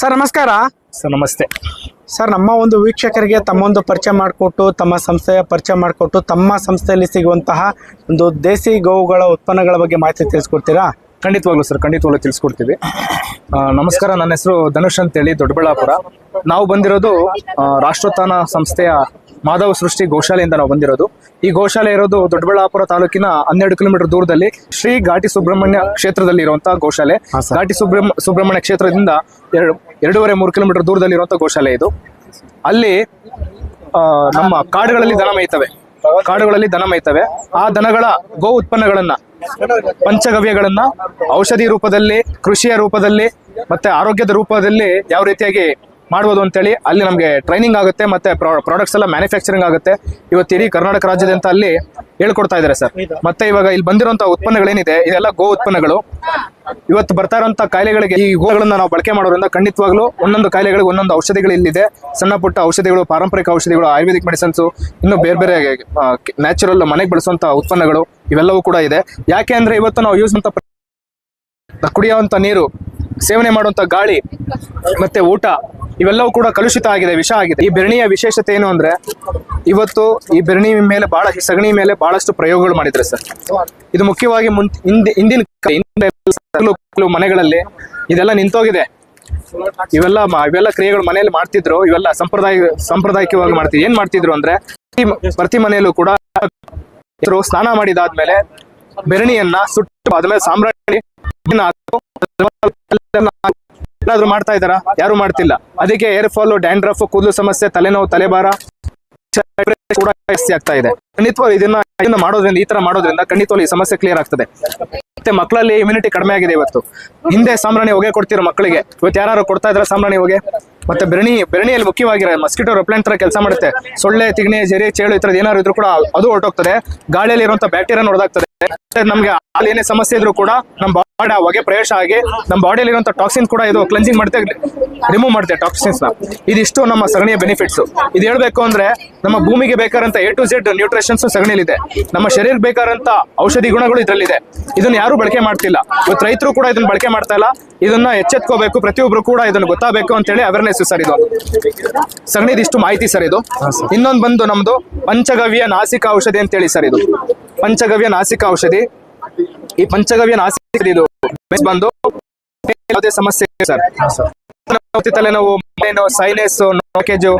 Sir ನಮಸ್ಕಾರ. Sir ನಮಸ್ತೆ. Sir ನಮ್ಮ ಒಂದು ವೀಕ್ಷಕರಿಗೆ ತಮ್ಮೊಂದು ಪರಿಚಯ ಮಾಡಿಕೊಟ್ಟು ತಮ್ಮ ಸಂಸ್ಥೆಯ ಪರಿಚಯ ಮಾಡಿಕೊಟ್ಟು ತಮ್ಮ ಸಂಸ್ಥೆಯಲ್ಲಿ ಸಿಗುವಂತಹ ಒಂದು ದೇಸಿ ಗೋವುಗಳ ಉತ್ಪನ್ನಗಳ ಬಗ್ಗೆ ಮಾಹಿತಿ ತಿಳಿಸ್ಕೊಡ್ತೀರಾ? ಖಂಡಿತವಾಗ್ಲೂ ಸರ್ ಖಂಡಿತವಾಗ್ಲೂ ತಿಳಿಸ್ಕೊಡ್ತೀವಿ. ಆ, ನಮಸ್ಕಾರ ನನ್ನ ಹೆಸರು ಧನುಷ್ ಅಂತೇಳಿ ದೊಡ್ಡಬಳ್ಳಾಪುರ. ನಾವು ಬಂದಿರೋದು ಆ, ರಾಷ್ಟ್ರೋತ್ಥಾನ ಸಂಸ್ಥೆಯ ಮಾಧವ ಸೃಷ್ಟಿ ಗೋಶಾಲೆಯಿಂದ ನಾವು ಬಂದಿರೋದು. ಈ ಗೋಶಾಲೆ ಇರೋದು ದೊಡ್ಡಬಳ್ಳಾಪುರ ತಾಲೂಕಿನ ಹನ್ನೆರಡು ಕಿಲೋಮೀಟರ್ ದೂರದಲ್ಲಿ ಶ್ರೀ ಘಾಟಿ ಸುಬ್ರಹ್ಮಣ್ಯ ಕ್ಷೇತ್ರದಲ್ಲಿ ಇರುವಂತಹ ಗೋಶಾಲೆ. ಘಾಟಿ ಸುಬ್ರಹ್ಮ ಸುಬ್ರಹ್ಮಣ್ಯ ಕ್ಷೇತ್ರದಿಂದ ಎರಡು ಎರಡೂವರೆ ಮೂರು ಕಿಲೋಮೀಟರ್ ದೂರದಲ್ಲಿ ಇರುವಂತಹ ಗೋಶಾಲೆ ಇದು. ಅಲ್ಲಿ ನಮ್ಮ ಕಾಡುಗಳಲ್ಲಿ ದನ ಮೇಯ್ತವೆ. ಕಾಡುಗಳಲ್ಲಿ ದನ ಮೇಯ್ತವೆ. ಆ ದನಗಳ ಗೋ ಉತ್ಪನ್ನಗಳನ್ನ ಪಂಚಗವ್ಯಗಳನ್ನ ಔಷಧಿ ರೂಪದಲ್ಲಿ ಕೃಷಿಯ ರೂಪದಲ್ಲಿ ಮತ್ತೆ ಆರೋಗ್ಯದ ರೂಪದಲ್ಲಿ ಯಾವ ರೀತಿಯಾಗಿ ಮಾಡ್ಬೋದು ಅಂತೇಳಿ ಅಲ್ಲಿ ನಮಗೆ ಟ್ರೈನಿಂಗ್ ಆಗುತ್ತೆ ಮತ್ತೆ ಪ್ರಾಡಕ್ಟ್ಸ್ ಎಲ್ಲ ಮ್ಯಾನುಫ್ಯಾಕ್ಚರಿಂಗ್ ಆಗುತ್ತೆ. ಇವತ್ತು ಇಡೀ ಕರ್ನಾಟಕ ರಾಜ್ಯದಂತ ಅಲ್ಲಿ ಹೇಳ್ಕೊಡ್ತಾ ಇದ್ದಾರೆ ಸರ್. ಮತ್ತೆ ಇವಾಗ ಇಲ್ಲಿ ಬಂದಿರುವಂತಹ ಉತ್ಪನ್ನಗಳೇನಿದೆ ಇದೆಲ್ಲ ಗೋ ಉತ್ಪನ್ನಗಳು. ಇವತ್ತು ಬರ್ತಾ ಇರುವಂತ ಕಾಯಿಲೆಗಳಿಗೆ ಈ ಗೋಗಳನ್ನ ನಾವು ಬಳಕೆ ಮಾಡೋದ್ರಿಂದ ಖಂಡಿತವಾಗ್ಲೂ ಒಂದೊಂದು ಕಾಯಿಲೆಗಳಿಗೆ ಒಂದೊಂದು ಔಷಧಿಗಳು ಇಲ್ಲಿದೆ. ಸಣ್ಣ ಪುಟ್ಟ ಔಷಧಿಗಳು ಪಾರಂಪರಿಕ ಔಷಧಿಗಳು ಆಯುರ್ವೇದಿಕ್ ಮೆಡಿಸಿನ್ಸ್ ಇನ್ನು ಬೇರೆ ಬೇರೆ ನ್ಯಾಚುರಲ್ ಮನೆಗೆ ಬಳಸುವಂತಹ ಉತ್ಪನ್ನಗಳು ಇವೆಲ್ಲವೂ ಕೂಡ ಇದೆ. ಯಾಕೆ ಅಂದ್ರೆ ಇವತ್ತು ನಾವು ಯೂಸ್ ಅಂತ ಕುಡಿಯುವಂತ ನೀರು ಸೇವನೆ ಮಾಡುವಂತ ಗಾಳಿ ಮತ್ತೆ ಊಟ ಇವೆಲ್ಲವೂ ಕೂಡ ಕಲುಷಿತ ಆಗಿದೆ, ವಿಷ ಆಗಿದೆ. ಈ ಬೆರಣಿಯ ವಿಶೇಷತೆ ಏನು ಅಂದ್ರೆ, ಇವತ್ತು ಈ ಬೆರಣಿ ಮೇಲೆ ಬಹಳ ಸಗಣಿ ಮೇಲೆ ಬಹಳಷ್ಟು ಪ್ರಯೋಗಗಳು ಮಾಡಿದ್ರೆ ಸರ್. ಇದು ಮುಖ್ಯವಾಗಿ ಹಿಂದಿನ ಕೆಲವು ಮನೆಗಳಲ್ಲಿ ಇದೆಲ್ಲ ನಿಂತೋಗಿದೆ. ಇವೆಲ್ಲ ಇವೆಲ್ಲ ಕ್ರಿಯೆಗಳು ಮನೆಯಲ್ಲಿ ಮಾಡ್ತಿದ್ರು, ಇವೆಲ್ಲ ಸಂಪ್ರದಾಯ, ಸಾಂಪ್ರದಾಯಿಕವಾಗಿ ಮಾಡ್ತಿದ್ರು. ಏನ್ ಮಾಡ್ತಿದ್ರು ಅಂದ್ರೆ, ಪ್ರತಿ- ಮನೆಯಲ್ಲೂ ಕೂಡ ಸ್ನಾನ ಮಾಡಿದಾದ್ಮೇಲೆ ಬೆರಣಿಯನ್ನ ಸುಟ್ಟು, ಅದ್ಮೇಲೆ ಸಾಮ್ರಾಜ್ಯ ಏನಾದ್ರು ಮಾಡ್ತಾ ಇದಾರಾ ಯಾರು ಮಾಡ್ತಿಲ್ಲ. ಅದಕ್ಕೆ ಏರ್ ಫಾಲ್ ಡ್ಯಾಂಡ್ರಫ್ ಕೂದಲು ಸಮಸ್ಯೆ, ತಲೆನೋವು, ತಲೆಭಾರ ಕೂಡ ಜಾಸ್ತಿ ಆಗ್ತಾ ಇದೆ. ಖಂಡಿತವಾಗಿ ಇದನ್ನ ಇದನ್ನ ಮಾಡೋದ್ರಿಂದ, ಈ ತರ ಮಾಡೋದ್ರಿಂದ ಖಂಡಿತವಾಗಿ ಈ ಸಮಸ್ಯೆ ಕ್ಲಿಯರ್ ಆಗ್ತದೆ. ಮತ್ತೆ ಮಕ್ಕಳಲ್ಲಿ ಇಮ್ಯುನಿಟಿ ಕಡಿಮೆ ಆಗಿದೆ ಇವತ್ತು. ಹಿಂದೆ ಸಾಂಬ್ರಾಣಿ ಹೊಗೆ ಕೊಡ್ತಿರೋ ಮಕ್ಕಳಿಗೆ. ಇವತ್ತು ಯಾರು ಕೊಡ್ತಾ ಇದ್ರೆ ಸಾಂಬ್ರಾಣಿ ಹೊಗೆ? ಮತ್ತೆ ಬೆರಣಿ, ಬೆರಣಿಯಲ್ಲಿ ಮುಖ್ಯವಾಗಿರೋ ಮಸ್ಕಿಟೋ ರೆಪ್ಲೆಂಟ್ ತರ ಕೆಲಸ ಮಾಡುತ್ತೆ. ಸೊಳ್ಳೆ, ತಿಗಣೆ, ಜೆರೆ, ಚೇಳು ಈ ಏನಾದ್ರು ಇದ್ರೂ ಕೂಡ ಅದು ಹೊರಟೋಗ್ತದೆ. ಗಾಳಿಯಲ್ಲಿ ಇರುವಂತ ಬ್ಯಾಕ್ಟೀರಿಯಾ ಹೊಡೆದಾಗ್ತದೆ ಮತ್ತೆ ನಮ್ಗೆ ಅಲ್ಲಿ ಏನೇ ಸಮಸ್ಯೆ ಇದ್ರು ಕೂಡ ನಮ್ಮ ಬಾಡಿ ಹೊಗೆ ಪ್ರವೇಶ ಆಗಿ ನಮ್ಮ ಬಾಡಿಯಲ್ಲಿ ಇರುವಂತ ಟಾಕ್ಸಿನ್ ಕೂಡ ಇದು ಕ್ಲೆನ್ಸಿಂಗ್ ಮಾಡುತ್ತೆ ರಿಮೂವ್ ಮಾಡುತ್ತೆ ಟಾಕ್ಸಿನ್ಸ್ನ. ಇದಿಷ್ಟು ನಮ್ಮ ಸಗಣಿಯ ಬೆನಿಫಿಟ್ಸ್ ಇದು ಹೇಳ್ಬೇಕು ಅಂದ್ರೆ ನಮ್ಮ ಭೂಮಿಗೆ ಬೇಕಾದಂತ ಎ ಟು ಝೆಡ್ ನ್ಯೂಟ್ರಿಷನ್ಸ್ ಸಗಣಿಲಿದೆ ನಮ್ಮ ಶರೀರ ಬೇಕಾದಂತ ಔಷಧಿ ಗುಣಗಳು ಇದರಲ್ಲಿದೆ. ಇದನ್ನ ಯಾರು ಬಳಕೆ ಮಾಡ್ತಿಲ್ಲ. ಇವತ್ತು ರೈತರು ಕೂಡ ಇದನ್ನ ಬಳಕೆ ಮಾಡ್ತಾ ಇಲ್ಲ. ಇದನ್ನ ಎಚ್ಚೆತ್ಕೋಬೇಕು. ಪ್ರತಿಯೊಬ್ರು ಕೂಡ ಇದನ್ನ ಗೊತ್ತಾಗಬೇಕು ಅಂತ ಹೇಳಿ ಅವೇರ್ನೆಸ್ ಸರ್ ಇದು. ಸಗಣಿದಿಷ್ಟು ಮಾಹಿತಿ ಸರ್ ಇದು. ಇನ್ನೊಂದು ಬಂದು ನಮ್ದು ಪಂಚಗವ್ಯ ನಾಸಿಕ ಔಷಧಿ ಅಂತೇಳಿ ಸರ್ ಇದು. ಪಂಚಗವ್ಯ ನಾಸಿಕ ಔಷಧಿ. ಈ ಪಂಚಗವ್ಯ ನಾಸಿಕ ಇದು ಬಂದು ಯಾವುದೇ ಸಮಸ್ಯೆ ಸರ್. ತಲೆನೋವು, ತಲೆನೋವು ಸೈನಸ್ ನೋಕೇಜು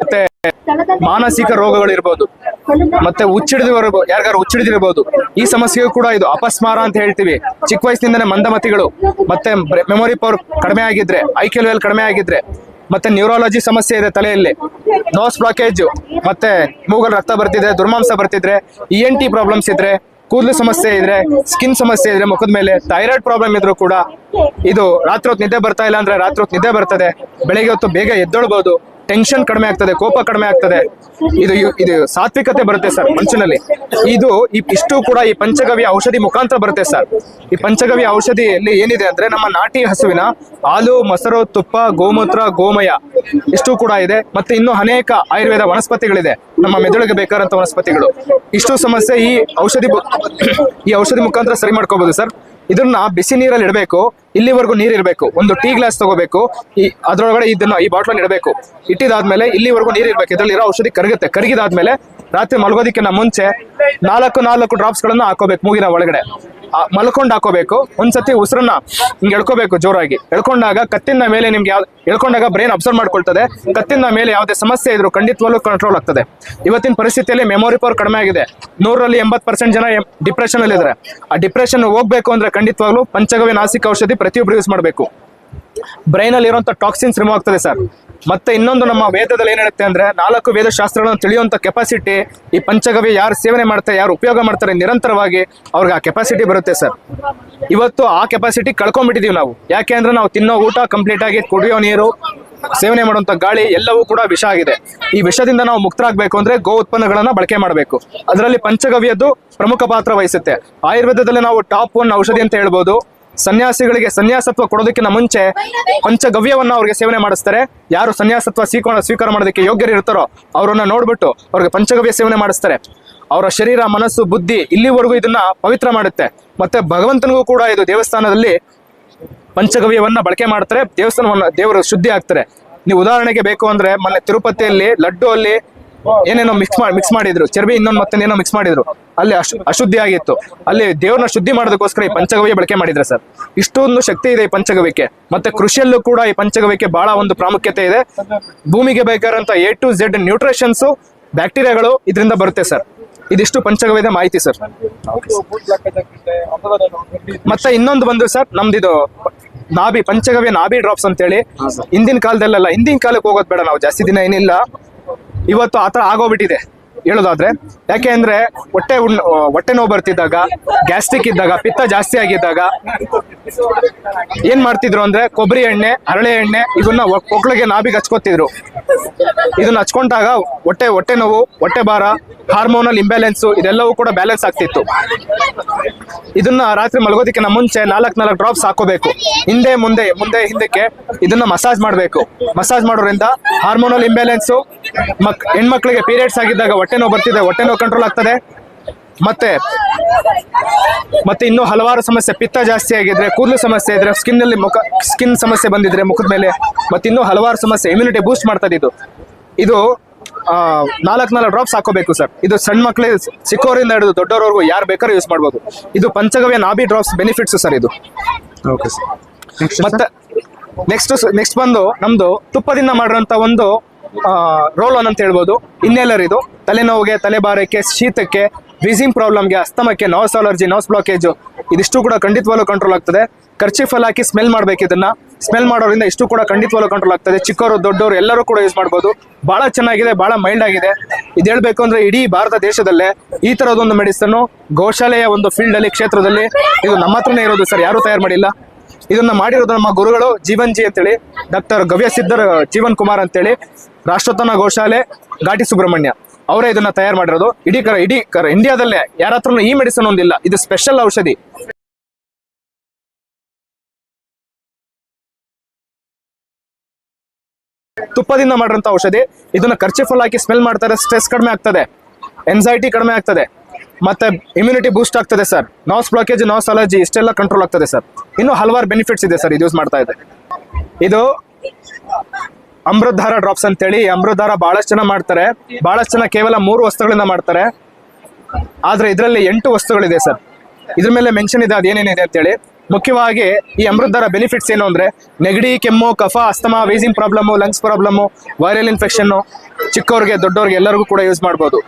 ಮತ್ತೆ ಮಾನಸಿಕ ರೋಗಗಳು ಇರ್ಬೋದು ಮತ್ತೆ ಹುಚ್ಚಿಡಿದಿರ್ಬೋದು ಯಾರಿಗಾರು ಹುಚ್ಚಿಡಿದಿರ್ಬೋದು ಈ ಸಮಸ್ಯೆಗೂ ಕೂಡ ಇದು ಅಪಸ್ಮಾರ ಅಂತ ಹೇಳ್ತೀವಿ. ಚಿಕ್ಕ ವಯಸ್ಸಿನಿಂದನೇ ಮಂದಮತಿಗಳು. ಮತ್ತೆ ಮೆಮೊರಿ ಪವರ್ ಕಡಿಮೆ ಆಗಿದ್ರೆ ಐಕ್ಯೂ ಲೆವೆಲ್ ಕಡಿಮೆ ಆಗಿದ್ರೆ ಮತ್ತೆ ನ್ಯೂರಾಲಜಿ ಸಮಸ್ಯೆ ಇದೆ ತಲೆಯಲ್ಲಿ. ನೋಸ್ ಬ್ಲಾಕೇಜ್ ಮತ್ತೆ ಮೂಗಲ್ ರಕ್ತ ಬರ್ತಿದ್ರೆ, ದುರ್ಮಾಂಸ ಬರ್ತಿದ್ರೆ ಇ ಎನ್ ಟಿ ಪ್ರಾಬ್ಲಮ್ಸ್ ಇದ್ರೆ, ಕೂದಲು ಸಮಸ್ಯೆ ಇದ್ರೆ ಸ್ಕಿನ್ ಸಮಸ್ಯೆ ಇದ್ರೆ ಮುಖದ ಮೇಲೆ ಥೈರಾಯ್ಡ್ ಪ್ರಾಬ್ಲಮ್ ಇದ್ರು ಕೂಡ ಇದು ರಾತ್ರಿ ಹೊತ್ತು ನಿದ್ದೆ ಬರ್ತಾ ಇಲ್ಲ ಅಂದ್ರೆ ರಾತ್ರಿ ಹೊತ್ತು ನಿದ್ದೆ ಬರ್ತದೆ. ಬೆಳಿಗ್ಗೆ ಹೊತ್ತು ಬೇಗ ಎದ್ದೊಳ್ಬಹುದು ಟೆನ್ಷನ್ ಕಡಿಮೆ ಆಗ್ತದೆ, ಕೋಪ ಕಡಿಮೆ ಆಗ್ತದೆ. ಇದು ಇದು ಸಾತ್ವಿಕತೆ ಬರುತ್ತೆ ಸರ್ ಮನುಷ್ಯನಲ್ಲಿ ಇದು ಇಷ್ಟು ಕೂಡ ಈ ಪಂಚಗವ್ಯ ಔಷಧಿ ಮುಖಾಂತರ ಬರುತ್ತೆ ಸರ್. ಈ ಪಂಚಗವ್ಯ ಔಷಧಿಯಲ್ಲಿ ಏನಿದೆ ಅಂದ್ರೆ ನಮ್ಮ ನಾಟಿ ಹಸುವಿನ ಹಾಲು, ಮೊಸರು, ತುಪ್ಪ, ಗೋಮೂತ್ರ, ಗೋಮಯ ಇಷ್ಟು ಕೂಡ ಇದೆ. ಮತ್ತೆ ಇನ್ನು ಅನೇಕ ಆಯುರ್ವೇದ ವನಸ್ಪತಿಗಳಿದೆ. ನಮ್ಮ ಮೆದುಳಿಗೆ ಬೇಕಾದಂತ ವನಸ್ಪತಿಗಳು. ಇಷ್ಟು ಸಮಸ್ಯೆ ಈ ಔಷಧಿ ಈ ಔಷಧಿ ಮುಖಾಂತರ ಸರಿ ಮಾಡ್ಕೋಬಹುದು ಸರ್. ಇದನ್ನ ಬಿಸಿ ನೀರಲ್ಲಿ ಇಡಬೇಕು. ಇಲ್ಲಿವರೆಗೂ ನೀರ್ ಇರಬೇಕು ಒಂದು ಟೀ ಗ್ಲಾಸ್ ತಗೋಬೇಕು. ಈ ಅದರೊಳಗಡೆ ಇದನ್ನ ಈ ಬಾಟ್ಲಲ್ಲಿ ಇಡಬೇಕು. ಇಟ್ಟಿದಾದ್ಮೇಲೆ ಇಲ್ಲಿವರೆಗೂ ನೀರ್ ಇರಬೇಕು ಇದ್ರಲ್ಲಿ ಇರೋ ಔಷಧಿ ಕರಗುತ್ತೆ. ಕರಗಿದಾದ್ಮೇಲೆ ರಾತ್ರಿ ಮಲಗೋದಿಕ್ಕಿಂತ ಮುಂಚೆ ನಾಲ್ಕು ನಾಲ್ಕು ಡ್ರಾಪ್ಸ್ ಗಳನ್ನ ಹಾಕೋಬೇಕು ಮೂಗಿನ ಒಳಗಡೆ. ಮಲ್ಕೊಂಡ್ ಹಾಕೋಬೇಕು. ಒಂದ್ಸತಿ ಉಸಿರನ್ನ ಹಿಂಗೆ ಎಳ್ಕೋಬೇಕು ಜೋರಾಗಿ. ಎಳ್ಕೊಂಡಾಗ ಕತ್ತಿನ ಮೇಲೆ ನಿಮ್ಗೆ ಯಾವ, ಎಳ್ಕೊಂಡಾಗ ಬ್ರೈನ್ ಅಬ್ಸರ್ವ್ ಮಾಡ್ಕೊಳ್ತದೆ. ಕತ್ತಿನ ಮೇಲೆ ಯಾವುದೇ ಸಮಸ್ಯೆ ಇದ್ರು ಖಂಡಿತವಾಗ್ಲೂ ಕಂಟ್ರೋಲ್ ಆಗ್ತದೆ. ಇವತ್ತಿನ ಪರಿಸ್ಥಿತಿಯಲ್ಲಿ ಮೆಮೊರಿ ಪವರ್ ಕಡಿಮೆ ಆಗಿದೆ. ನೂರಲ್ಲಿ ಎಂಬತ್ತು ಪರ್ಸೆಂಟ್ ಜನ ಡಿಪ್ರೆಷನ್ ಅಲ್ಲಿ ಇದ್ದಾರೆ ಆ ಡಿಪ್ರೆಷನ್ ಹೋಗ್ಬೇಕು ಅಂದ್ರೆ ಖಂಡಿತವಾಗ್ಲೂ ಪಂಚಗವ್ಯ ನಾಸಿಕ ಔಷಧಿ ಪ್ರತಿಯೊಬ್ಬರು ಯೂಸ್ ಮಾಡಬೇಕು. ಬ್ರೈನ್ ಅಲ್ಲಿ ಇರುವಂತ ಟಾಕ್ಸಿನ್ಸ್ ರಿಮೂವ್ ಆಗ್ತದೆ ಸರ್ ಮತ್ತೆ ಇನ್ನೊಂದು ನಮ್ಮ ವೇದದಲ್ಲಿ ಏನ್ ಹೇಳುತ್ತೆ ಅಂದ್ರೆ ನಾಲ್ಕು ವೇದ ಶಾಸ್ತ್ರಗಳನ್ನು ತಿಳಿಯುವಂತ ಕೆಪಾಸಿಟಿ ಈ ಪಂಚಗವ್ಯ ಯಾರು ಸೇವನೆ ಮಾಡ್ತಾರೆ, ಯಾರು ಉಪಯೋಗ ಮಾಡ್ತಾರೆ ನಿರಂತರವಾಗಿ ಅವ್ರಿಗೆ ಆ ಕೆಪಾಸಿಟಿ ಬರುತ್ತೆ ಸರ್. ಇವತ್ತು ಆ ಕೆಪಾಸಿಟಿ ಕಳ್ಕೊಂಡ್ಬಿಟ್ಟಿದೀವಿ ನಾವು. ಯಾಕೆ ಅಂದ್ರೆ ನಾವು ತಿನ್ನೋ ಊಟ ಕಂಪ್ಲೀಟ್ ಆಗಿ ಕುಡಿಯೋ ನೀರು, ಸೇವನೆ ಮಾಡುವಂತ ಗಾಳಿ ಎಲ್ಲವೂ ಕೂಡ ವಿಷ ಆಗಿದೆ. ಈ ವಿಷದಿಂದ ನಾವು ಮುಕ್ತರಾಗಬೇಕು ಅಂದ್ರೆ ಗೋ ಉತ್ಪನ್ನಗಳನ್ನ ಬಳಕೆ ಮಾಡಬೇಕು. ಅದರಲ್ಲಿ ಪಂಚಗವ್ಯದ್ದು ಪ್ರಮುಖ ಪಾತ್ರ ವಹಿಸುತ್ತೆ. ಆಯುರ್ವೇದದಲ್ಲಿ ನಾವು ಟಾಪ್ ಒನ್ ಔಷಧಿ ಅಂತ ಹೇಳ್ಬೋದು. ಸನ್ಯಾಸಿಗಳಿಗೆ ಸನ್ಯಾಸತ್ವ ಕೊಡೋದಕ್ಕಿಂತ ಮುಂಚೆ ಪಂಚಗವ್ಯವನ್ನ ಅವ್ರಿಗೆ ಸೇವನೆ ಮಾಡಿಸ್ತಾರೆ. ಯಾರು ಸನ್ಯಾಸತ್ವ ಸ್ವೀಕರಣ ಸ್ವೀಕಾರ ಮಾಡೋದಕ್ಕೆ ಯೋಗ್ಯರಿರ್ತಾರೋ ಅವರನ್ನ ನೋಡ್ಬಿಟ್ಟು ಅವ್ರಿಗೆ ಪಂಚಗವ್ಯ ಸೇವನೆ ಮಾಡಿಸ್ತಾರೆ. ಅವರ ಶರೀರ, ಮನಸ್ಸು, ಬುದ್ಧಿ ಇಲ್ಲಿವರೆಗೂ ಇದನ್ನ ಪವಿತ್ರ ಮಾಡುತ್ತೆ. ಮತ್ತೆ ಭಗವಂತನಿಗೂ ಕೂಡ ಇದು ದೇವಸ್ಥಾನದಲ್ಲಿ ಪಂಚಗವ್ಯವನ್ನ ಬಳಕೆ ಮಾಡ್ತಾರೆ. ದೇವಸ್ಥಾನವನ್ನ ದೇವರು ಶುದ್ಧಿ ಆಗ್ತಾರೆ. ನೀವು ಉದಾಹರಣೆಗೆ ಬೇಕು ಅಂದ್ರೆ ಮೊನ್ನೆ ತಿರುಪತಿಯಲ್ಲಿ ಲಡ್ಡು ಅಲ್ಲಿ ಏನೇನೋ ಮಿಕ್ಸ್ ಮಾಡಿ ಮಿಕ್ಸ್ ಮಾಡಿದ್ರು. ಚರ್ಬಿ ಇನ್ನೊಂದು ಮತ್ತೆ ಏನೋ ಮಿಕ್ಸ್ ಮಾಡಿದ್ರು. ಅಲ್ಲಿ ಅಶು, ಅಶುದ್ಧಿ ಆಗಿತ್ತು. ಅಲ್ಲಿ ದೇವ್ರನ್ನ ಶುದ್ಧಿ ಮಾಡೋದಕ್ಕೋಸ್ಕರ ಈ ಪಂಚಗವ್ಯ ಬಳಕೆ ಮಾಡಿದ್ರೆ ಸರ್. ಇಷ್ಟೊಂದು ಶಕ್ತಿ ಇದೆ ಈ ಪಂಚಗವ್ಯಕ್ಕೆ. ಮತ್ತೆ ಕೃಷಿಯಲ್ಲೂ ಕೂಡ ಈ ಪಂಚಗವ್ಯಕ್ಕೆ ಬಹಳ ಒಂದು ಪ್ರಾಮುಖ್ಯತೆ ಇದೆ. ಭೂಮಿಗೆ ಬೇಕಾದಂತ ಎ ಟು ಝೆಡ್ ನ್ಯೂಟ್ರಿಷನ್ಸ್ ಬ್ಯಾಕ್ಟೀರಿಯಾಗಳು ಇದರಿಂದ ಬರುತ್ತೆ ಸರ್. ಇದಿಷ್ಟು ಪಂಚಗವ್ಯದ ಮಾಹಿತಿ ಸರ್. ಮತ್ತೆ ಇನ್ನೊಂದು ಬಂದು ಸರ್, ನಮ್ದಿದು ನಾಬಿ ಪಂಚಗವ್ಯ ನಾಬಿ ಡ್ರಾಪ್ಸ್ ಅಂತೇಳಿ. ಹಿಂದಿನ ಕಾಲದಲ್ಲೆಲ್ಲ, ಹಿಂದಿನ ಕಾಲಕ್ಕೆ ಹೋಗೋದ್ ಬೇಡ ನಾವು. ಜಾಸ್ತಿ ದಿನ ಏನಿಲ್ಲ. ಇವತ್ತು ಆತರ ಆಗೋಗ್ಬಿಟ್ಟಿದೆ ಹೇಳೋದಾದ್ರೆ. ಯಾಕೆ ಅಂದ್ರೆ ಹೊಟ್ಟೆ ಹೊಟ್ಟೆ ನೋವು ಬರ್ತಿದ್ದಾಗ, ಗ್ಯಾಸ್ಟ್ರಿಕ್ ಇದ್ದಾಗ, ಪಿತ್ತ ಜಾಸ್ತಿ ಆಗಿದ್ದಾಗ ಏನ್ ಮಾಡ್ತಿದ್ರು ಅಂದ್ರೆ ಕೊಬ್ಬರಿ ಎಣ್ಣೆ, ಹರಳೆ ಎಣ್ಣೆ, ಇದನ್ನ ಒಕ್ಳಿಗೆ ನಾಭಿಗೆ ಹಚ್ಕೋತಿದ್ರು. ಇದನ್ನ ಹಚ್ಕೊಂಡಾಗ ಹೊಟ್ಟೆ ಹೊಟ್ಟೆ ನೋವು, ಹೊಟ್ಟೆ ಭಾರ ಹಾರ್ಮೋನಲ್ ಇಂಬ್ಯಾಲೆನ್ಸ್ ಇದೆಲ್ಲವೂ ಕೂಡ ಬ್ಯಾಲೆನ್ಸ್ ಆಗ್ತಿತ್ತು. ಇದನ್ನ ರಾತ್ರಿ ಮಲಗೋದಕ್ಕಿಂತ ಮುಂಚೆ ನಾಲ್ಕು ನಾಲ್ಕು ಡ್ರಾಪ್ಸ್ ಹಾಕೋಬೇಕು. ಹಿಂದೆ, ಮುಂದೆ ಮುಂದೆ, ಹಿಂದಕ್ಕೆ ಇದನ್ನ ಮಸಾಜ್ ಮಾಡಬೇಕು. ಮಸಾಜ್ ಮಾಡೋದ್ರಿಂದ ಹಾರ್ಮೋನಲ್ ಇಂಬ್ಯಾಲೆನ್ಸ್ ಮಕ್, ಹೆಣ್ಮಕ್ಳಿಗೆ ಪೀರಿಯಡ್ಸ್ ಆಗಿದ್ದಾಗ ಹೊಟ್ಟೆ ನೋವು ಬರ್ತಿದೆ, ಹೊಟ್ಟೆ ನೋವು ಕಂಟ್ರೋಲ್ ಆಗ್ತದೆ. ಮತ್ತೆ ಮತ್ತೆ ಇನ್ನೂ ಹಲವಾರು ಸಮಸ್ಯೆ ಪಿತ್ತ ಜಾಸ್ತಿ ಆಗಿದ್ರೆ ಕೂದಲು ಸಮಸ್ಯೆ ಇದ್ರೆ ಸ್ಕಿನ್ ಅಲ್ಲಿ ಮುಖ ಸ್ಕಿನ್ ಸಮಸ್ಯೆ ಬಂದಿದ್ರೆ ಮುಖದ ಮೇಲೆ ಮತ್ತೆ ಇನ್ನೂ ಹಲವಾರು ಸಮಸ್ಯೆ ಇಮ್ಯುನಿಟಿ ಬೂಸ್ಟ್ ಮಾಡ್ತದೆ ಇದು. ಇದು ನಾಲ್ಕು ನಾಲ್ಕು ಡ್ರಾಪ್ಸ್ ಹಾಕೋಬೇಕು ಸರ್ ಇದು ಸಣ್ಣ ಮಕ್ಕಳಿಗೆ ಚಿಕ್ಕವರಿಂದ ಹಿಡಿದು ದೊಡ್ಡವರವರೆಗೂ ಯಾರು ಬೇಕಾದ್ರೂ ಯೂಸ್ ಮಾಡ್ಬೋದು. ಇದು ಪಂಚಗವ್ಯ ನಾಬಿ ಡ್ರಾಪ್ಸ್ ಬೆನಿಫಿಟ್ಸ್ ಸರ್ ಇದು. ಓಕೆ ಸರ್ ಮತ್ತೆ ನೆಕ್ಸ್ಟ್ ನೆಕ್ಸ್ಟ್ ಬಂದು ನಮ್ದು ತುಪ್ಪದಿಂದ ಮಾಡಿರೋಂಥ ಒಂದು ರೋಲ್ ಆನ್ ಅಂತ ಹೇಳ್ಬೋದು. ಇನ್ನೆಲ್ಲರಿದು. ತಲೆನೋವಿಗೆ ತಲೆಬಾರಕ್ಕೆ ಶೀತಕ್ಕೆ ಬ್ರೀಸಿಂಗ್ ಪ್ರಾಬ್ಲಮ್ಗೆ ಅಸ್ತಮಕ್ಕೆ ನೋಸ್ ಅಲರ್ಜಿ ನೋಸ್ ಬ್ಲಾಕೇಜು ಇದಿಷ್ಟು ಕೂಡ ಖಂಡಿತವಾಗ್ಲೂ ಕಂಟ್ರೋಲ್ ಆಗ್ತದೆ. ಖರ್ಚಿಫಲ್ ಹಾಕಿ ಸ್ಮೆಲ್ ಮಾಡಬೇಕು ಇದನ್ನ. ಸ್ಮೆಲ್ ಮಾಡೋದ್ರಿಂದ ಇಷ್ಟು ಕೂಡ ಖಂಡಿತವಾಗ್ಲೂ ಕಂಟ್ರೋಲ್ ಆಗ್ತದೆ. ಚಿಕ್ಕವರು, ದೊಡ್ಡವರು ಎಲ್ಲರೂ ಕೂಡ ಯೂಸ್ ಮಾಡ್ಬೋದು. ಬಹಳ ಚೆನ್ನಾಗಿದೆ ಬಹಳ ಮೈಲ್ಡ್ ಆಗಿದೆ. ಇದು ಹೇಳ್ಬೇಕು ಅಂದ್ರೆ ಇಡೀ ಭಾರತ ದೇಶದಲ್ಲೇ ಈ ತರದೊಂದು ಮೆಡಿಸನ್ನು ಗೋಶಾಲೆಯ ಒಂದು ಫೀಲ್ಡ್ ಅಲ್ಲಿ, ಕ್ಷೇತ್ರದಲ್ಲಿ ಇದು ನಮ್ಮ ಹತ್ರನೇ ಇರೋದು ಸರ್. ಯಾರು ತಯಾರು ಮಾಡಿಲ್ಲ. ಇದನ್ನ ಮಾಡಿರೋದು ನಮ್ಮ ಗುರುಗಳು ಜೀವನ್ ಜಿ ಅಂತೇಳಿ, ಡಾಕ್ಟರ್ ಗವ್ಯ ಸಿದ್ಧರ್ ಜೀವನ್ ಕುಮಾರ್ ಅಂತೇಳಿ ರಾಷ್ಟ್ರೋತ್ತನ ಗೋಶಾಲೆ, ಘಾಟಿ ಸುಬ್ರಹ್ಮಣ್ಯ. ಅವರೇ ಇದನ್ನ ತಯಾರು ಮಾಡಿರೋದು. ಇಡೀ ಕರ ಇಡೀ ಕರ ಇಂಡಿಯಾದಲ್ಲೇ ಯಾರ ಹತ್ರನೂ ಈ ಮೆಡಿಸಿನ್ ಒಂದಿಲ್ಲ. ಇದು ಸ್ಪೆಷಲ್ ಔಷಧಿ. ತುಪ್ಪದಿಂದ ಮಾಡಿರೋಂಥ ಔಷಧಿ. ಇದನ್ನ ಖರ್ಚಿಫಲ್ ಹಾಕಿ ಸ್ಮೆಲ್ ಮಾಡ್ತಾರೆ ಸ್ಟ್ರೆಸ್ ಕಡಿಮೆ ಆಗ್ತದೆ. ಎನ್ಸೈಟಿ ಕಡಿಮೆ ಆಗ್ತದೆ. ಮತ್ತೆ ಇಮ್ಯುನಿಟಿ ಬೂಸ್ಟ್ ಆಗ್ತದೆ sir nose blockage nose allergy ಇಷ್ಟೆಲ್ಲ ಕಂಟ್ರೋಲ್ ಆಗ್ತದೆ ಸರ್ ಇನ್ನು ಹಲವಾರು ಬೆನಿಫಿಟ್ಸ್ ಇದೆ ಸರ್ ಇದು ಯೂಸ್ ಮಾಡ್ತಾ ಇದೆ ಇದು ಅಮೃತಧಾರ ಡ್ರಾಪ್ಸ್ ಅಂತೇಳಿ ಅಮೃತಧಾರ ಬಹಳಷ್ಟು ಜನ ಮಾಡ್ತಾರೆ. ಬಹಳಷ್ಟು ಜನ ಕೇವಲ ಮೂರು ವಸ್ತುಗಳಿಂದ ಮಾಡ್ತಾರೆ. ಆದ್ರೆ ಇದರಲ್ಲಿ ಎಂಟು ವಸ್ತುಗಳಿದೆ ಸರ್. ಇದ್ರ ಮೇಲೆ ಮೆನ್ಷನ್ ಇದೆ, ಅದೇನೇನಿದೆ ಅಂತೇಳಿ. ಮುಖ್ಯವಾಗಿ ಈ ಅಮೃತಧಾರ ಬೆನಿಫಿಟ್ಸ್ ಏನು ಅಂದ್ರೆ ನೆಗಡಿ, ಕೆಮ್ಮು, ಕಫ, asthma wheezing problem lungs problem viral infection ಚಿಕ್ಕವ್ರಿಗೆ, ದೊಡ್ಡವ್ರಿಗೆ ಎಲ್ಲರಿಗೂ ಕೂಡ ಯೂಸ್ ಮಾಡ್ಬೋದು.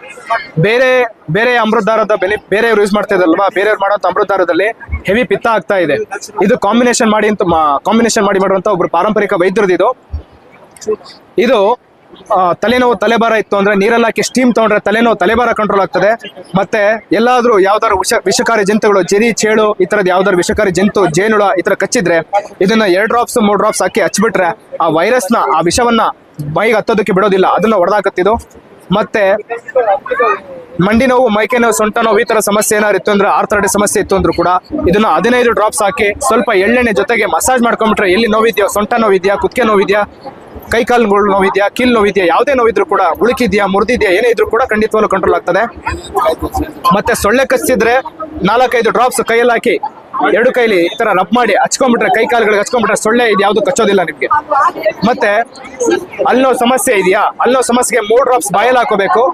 ಬೇರೆ ಬೇರೆ ಅಮೃತಧಾರದ ಬೆನಿ ಬೇರೆಯವ್ರು ಯೂಸ್ ಮಾಡ್ತಾ ಇದ್ರಲ್ವಾ ಬೇರೆಯವ್ರು ಮಾಡೋಂಥ ಅಮೃತಧಾರದಲ್ಲಿ ಹೆವಿ ಪಿತ್ತ ಆಗ್ತಾ ಇದೆ. ಇದು ಕಾಂಬಿನೇಷನ್ ಮಾಡಿ ಅಂತ ಕಾಂಬಿನೇಷನ್ ಮಾಡಿ ಮಾಡುವಂತ ಒಬ್ರು ಪಾರಂಪರಿಕ ವೈದ್ಯರದ್ದು. ಇದು ತಲೆನೋವು ತಲೆಬಾರ ಇತ್ತು ಅಂದ್ರೆ ನೀರಲ್ಲಿ ಹಾಕಿ ಸ್ಟೀಮ್ ತಗೊಂಡ್ರೆ ತಲೆನೋವು ತಲೆಬಾರ ಕಂಟ್ರೋಲ್ ಆಗ್ತದೆ. ಮತ್ತೆ ಎಲ್ಲಾದ್ರೂ ಯಾವ್ದಾದ್ರು ವಿಷ, ವಿಷಕಾರಿ ಜಂತುಗಳು, ಜರಿ, ಚೇಳು ಈ ತರದ ಯಾವ್ದಾದ್ರು ವಿಷಕಾರಿ ಜಂತು ಜೇನುಳ ಈ ತರ ಕಚ್ಚಿದ್ರೆ ಇದನ್ನ ಎರಡ್ ಡ್ರಾಪ್ಸ್ ಮೂರ್ ಡ್ರಾಪ್ಸ್ ಹಾಕಿ ಹಚ್ಬಿಟ್ರೆ ಆ ವೈರಸ್ನ ಆ ವಿಷವನ್ನ ಮೈಗೆ ಹತ್ತೋದಕ್ಕೆ ಬಿಡೋದಿಲ್ಲ. ಅದನ್ನ ಹೊಡೆದಾಕತ್ತಿದು ಮತ್ತೆ ಮಂಡಿ ನೋವು, ಮೈಕೆ ನೋವು, ಸೊಂಟ ನೋವು ಈ ತರ ಸಮಸ್ಯೆ ಏನಾರು ಇತ್ತು ಅಂದ್ರೆ ಆರ್ಥರಡಿ ಸಮಸ್ಯೆ ಇತ್ತು ಅಂದ್ರೂ ಕೂಡ ಇದನ್ನ ಹದಿನೈದು ಡ್ರಾಪ್ಸ್ ಹಾಕಿ ಸ್ವಲ್ಪ ಎಳ್ಳೆಣ್ಣೆ ಜೊತೆಗೆ ಮಸಾಜ್ ಮಾಡ್ಕೊಂಡ್ಬಿಟ್ರೆ ಎಲ್ಲಿ ನೋವಿದ್ಯಾ, ಸೊಂಟ ನೋವಿದ್ಯಾ, ಕುತ್ತಿಗೆ ನೋವಿದ್ಯಾ ಕೈ ಕಾಲುಗಳು ನೋವಿದ್ಯಾ ಕೀಲ್ ನೋವಿದ್ಯಾ, ಯಾವುದೇ ನೋವಿದ್ರು ಕೂಡ ಉಳುಕಿದ್ಯಾ, ಮುರಿದಿದ್ಯಾ, ಏನೇ ಇದ್ರೂ ಕೂಡ ಖಂಡಿತವಾಗ್ಲೂ ಕಂಟ್ರೋಲ್ ಆಗ್ತದೆ. ಮತ್ತೆ ಸೊಳ್ಳೆ ಕಚ್ಚಿದ್ರೆ ನಾಲ್ಕೈದು ಡ್ರಾಪ್ಸ್ ಕೈಯಲ್ಲಿ ಹಾಕಿ, ಎರಡು ಕೈಲಿ ಈ ತರ ರಬ್ ಮಾಡಿ ಹಚ್ಕೊಂಡ್ಬಿಟ್ರೆ, ಕೈ ಕಾಲುಗಳಿಗೆ ಹಚ್ಕೊಂಡ್ಬಿಟ್ರೆ ಸೊಳ್ಳೆ ಇದು ಯಾವುದು ಕಚ್ಚೋದಿಲ್ಲ ನಿಮ್ಗೆ. ಮತ್ತೆ ಅಲ್ಲೋ ಸಮಸ್ಯೆ ಇದೆಯಾ ಅಲ್ಲೋ ಸಮಸ್ಯೆಗೆ ಮೂರು ಡ್ರಾಪ್ಸ್ ಬಾಯಲ್ಲಿ ಹಾಕೋಬೇಕು.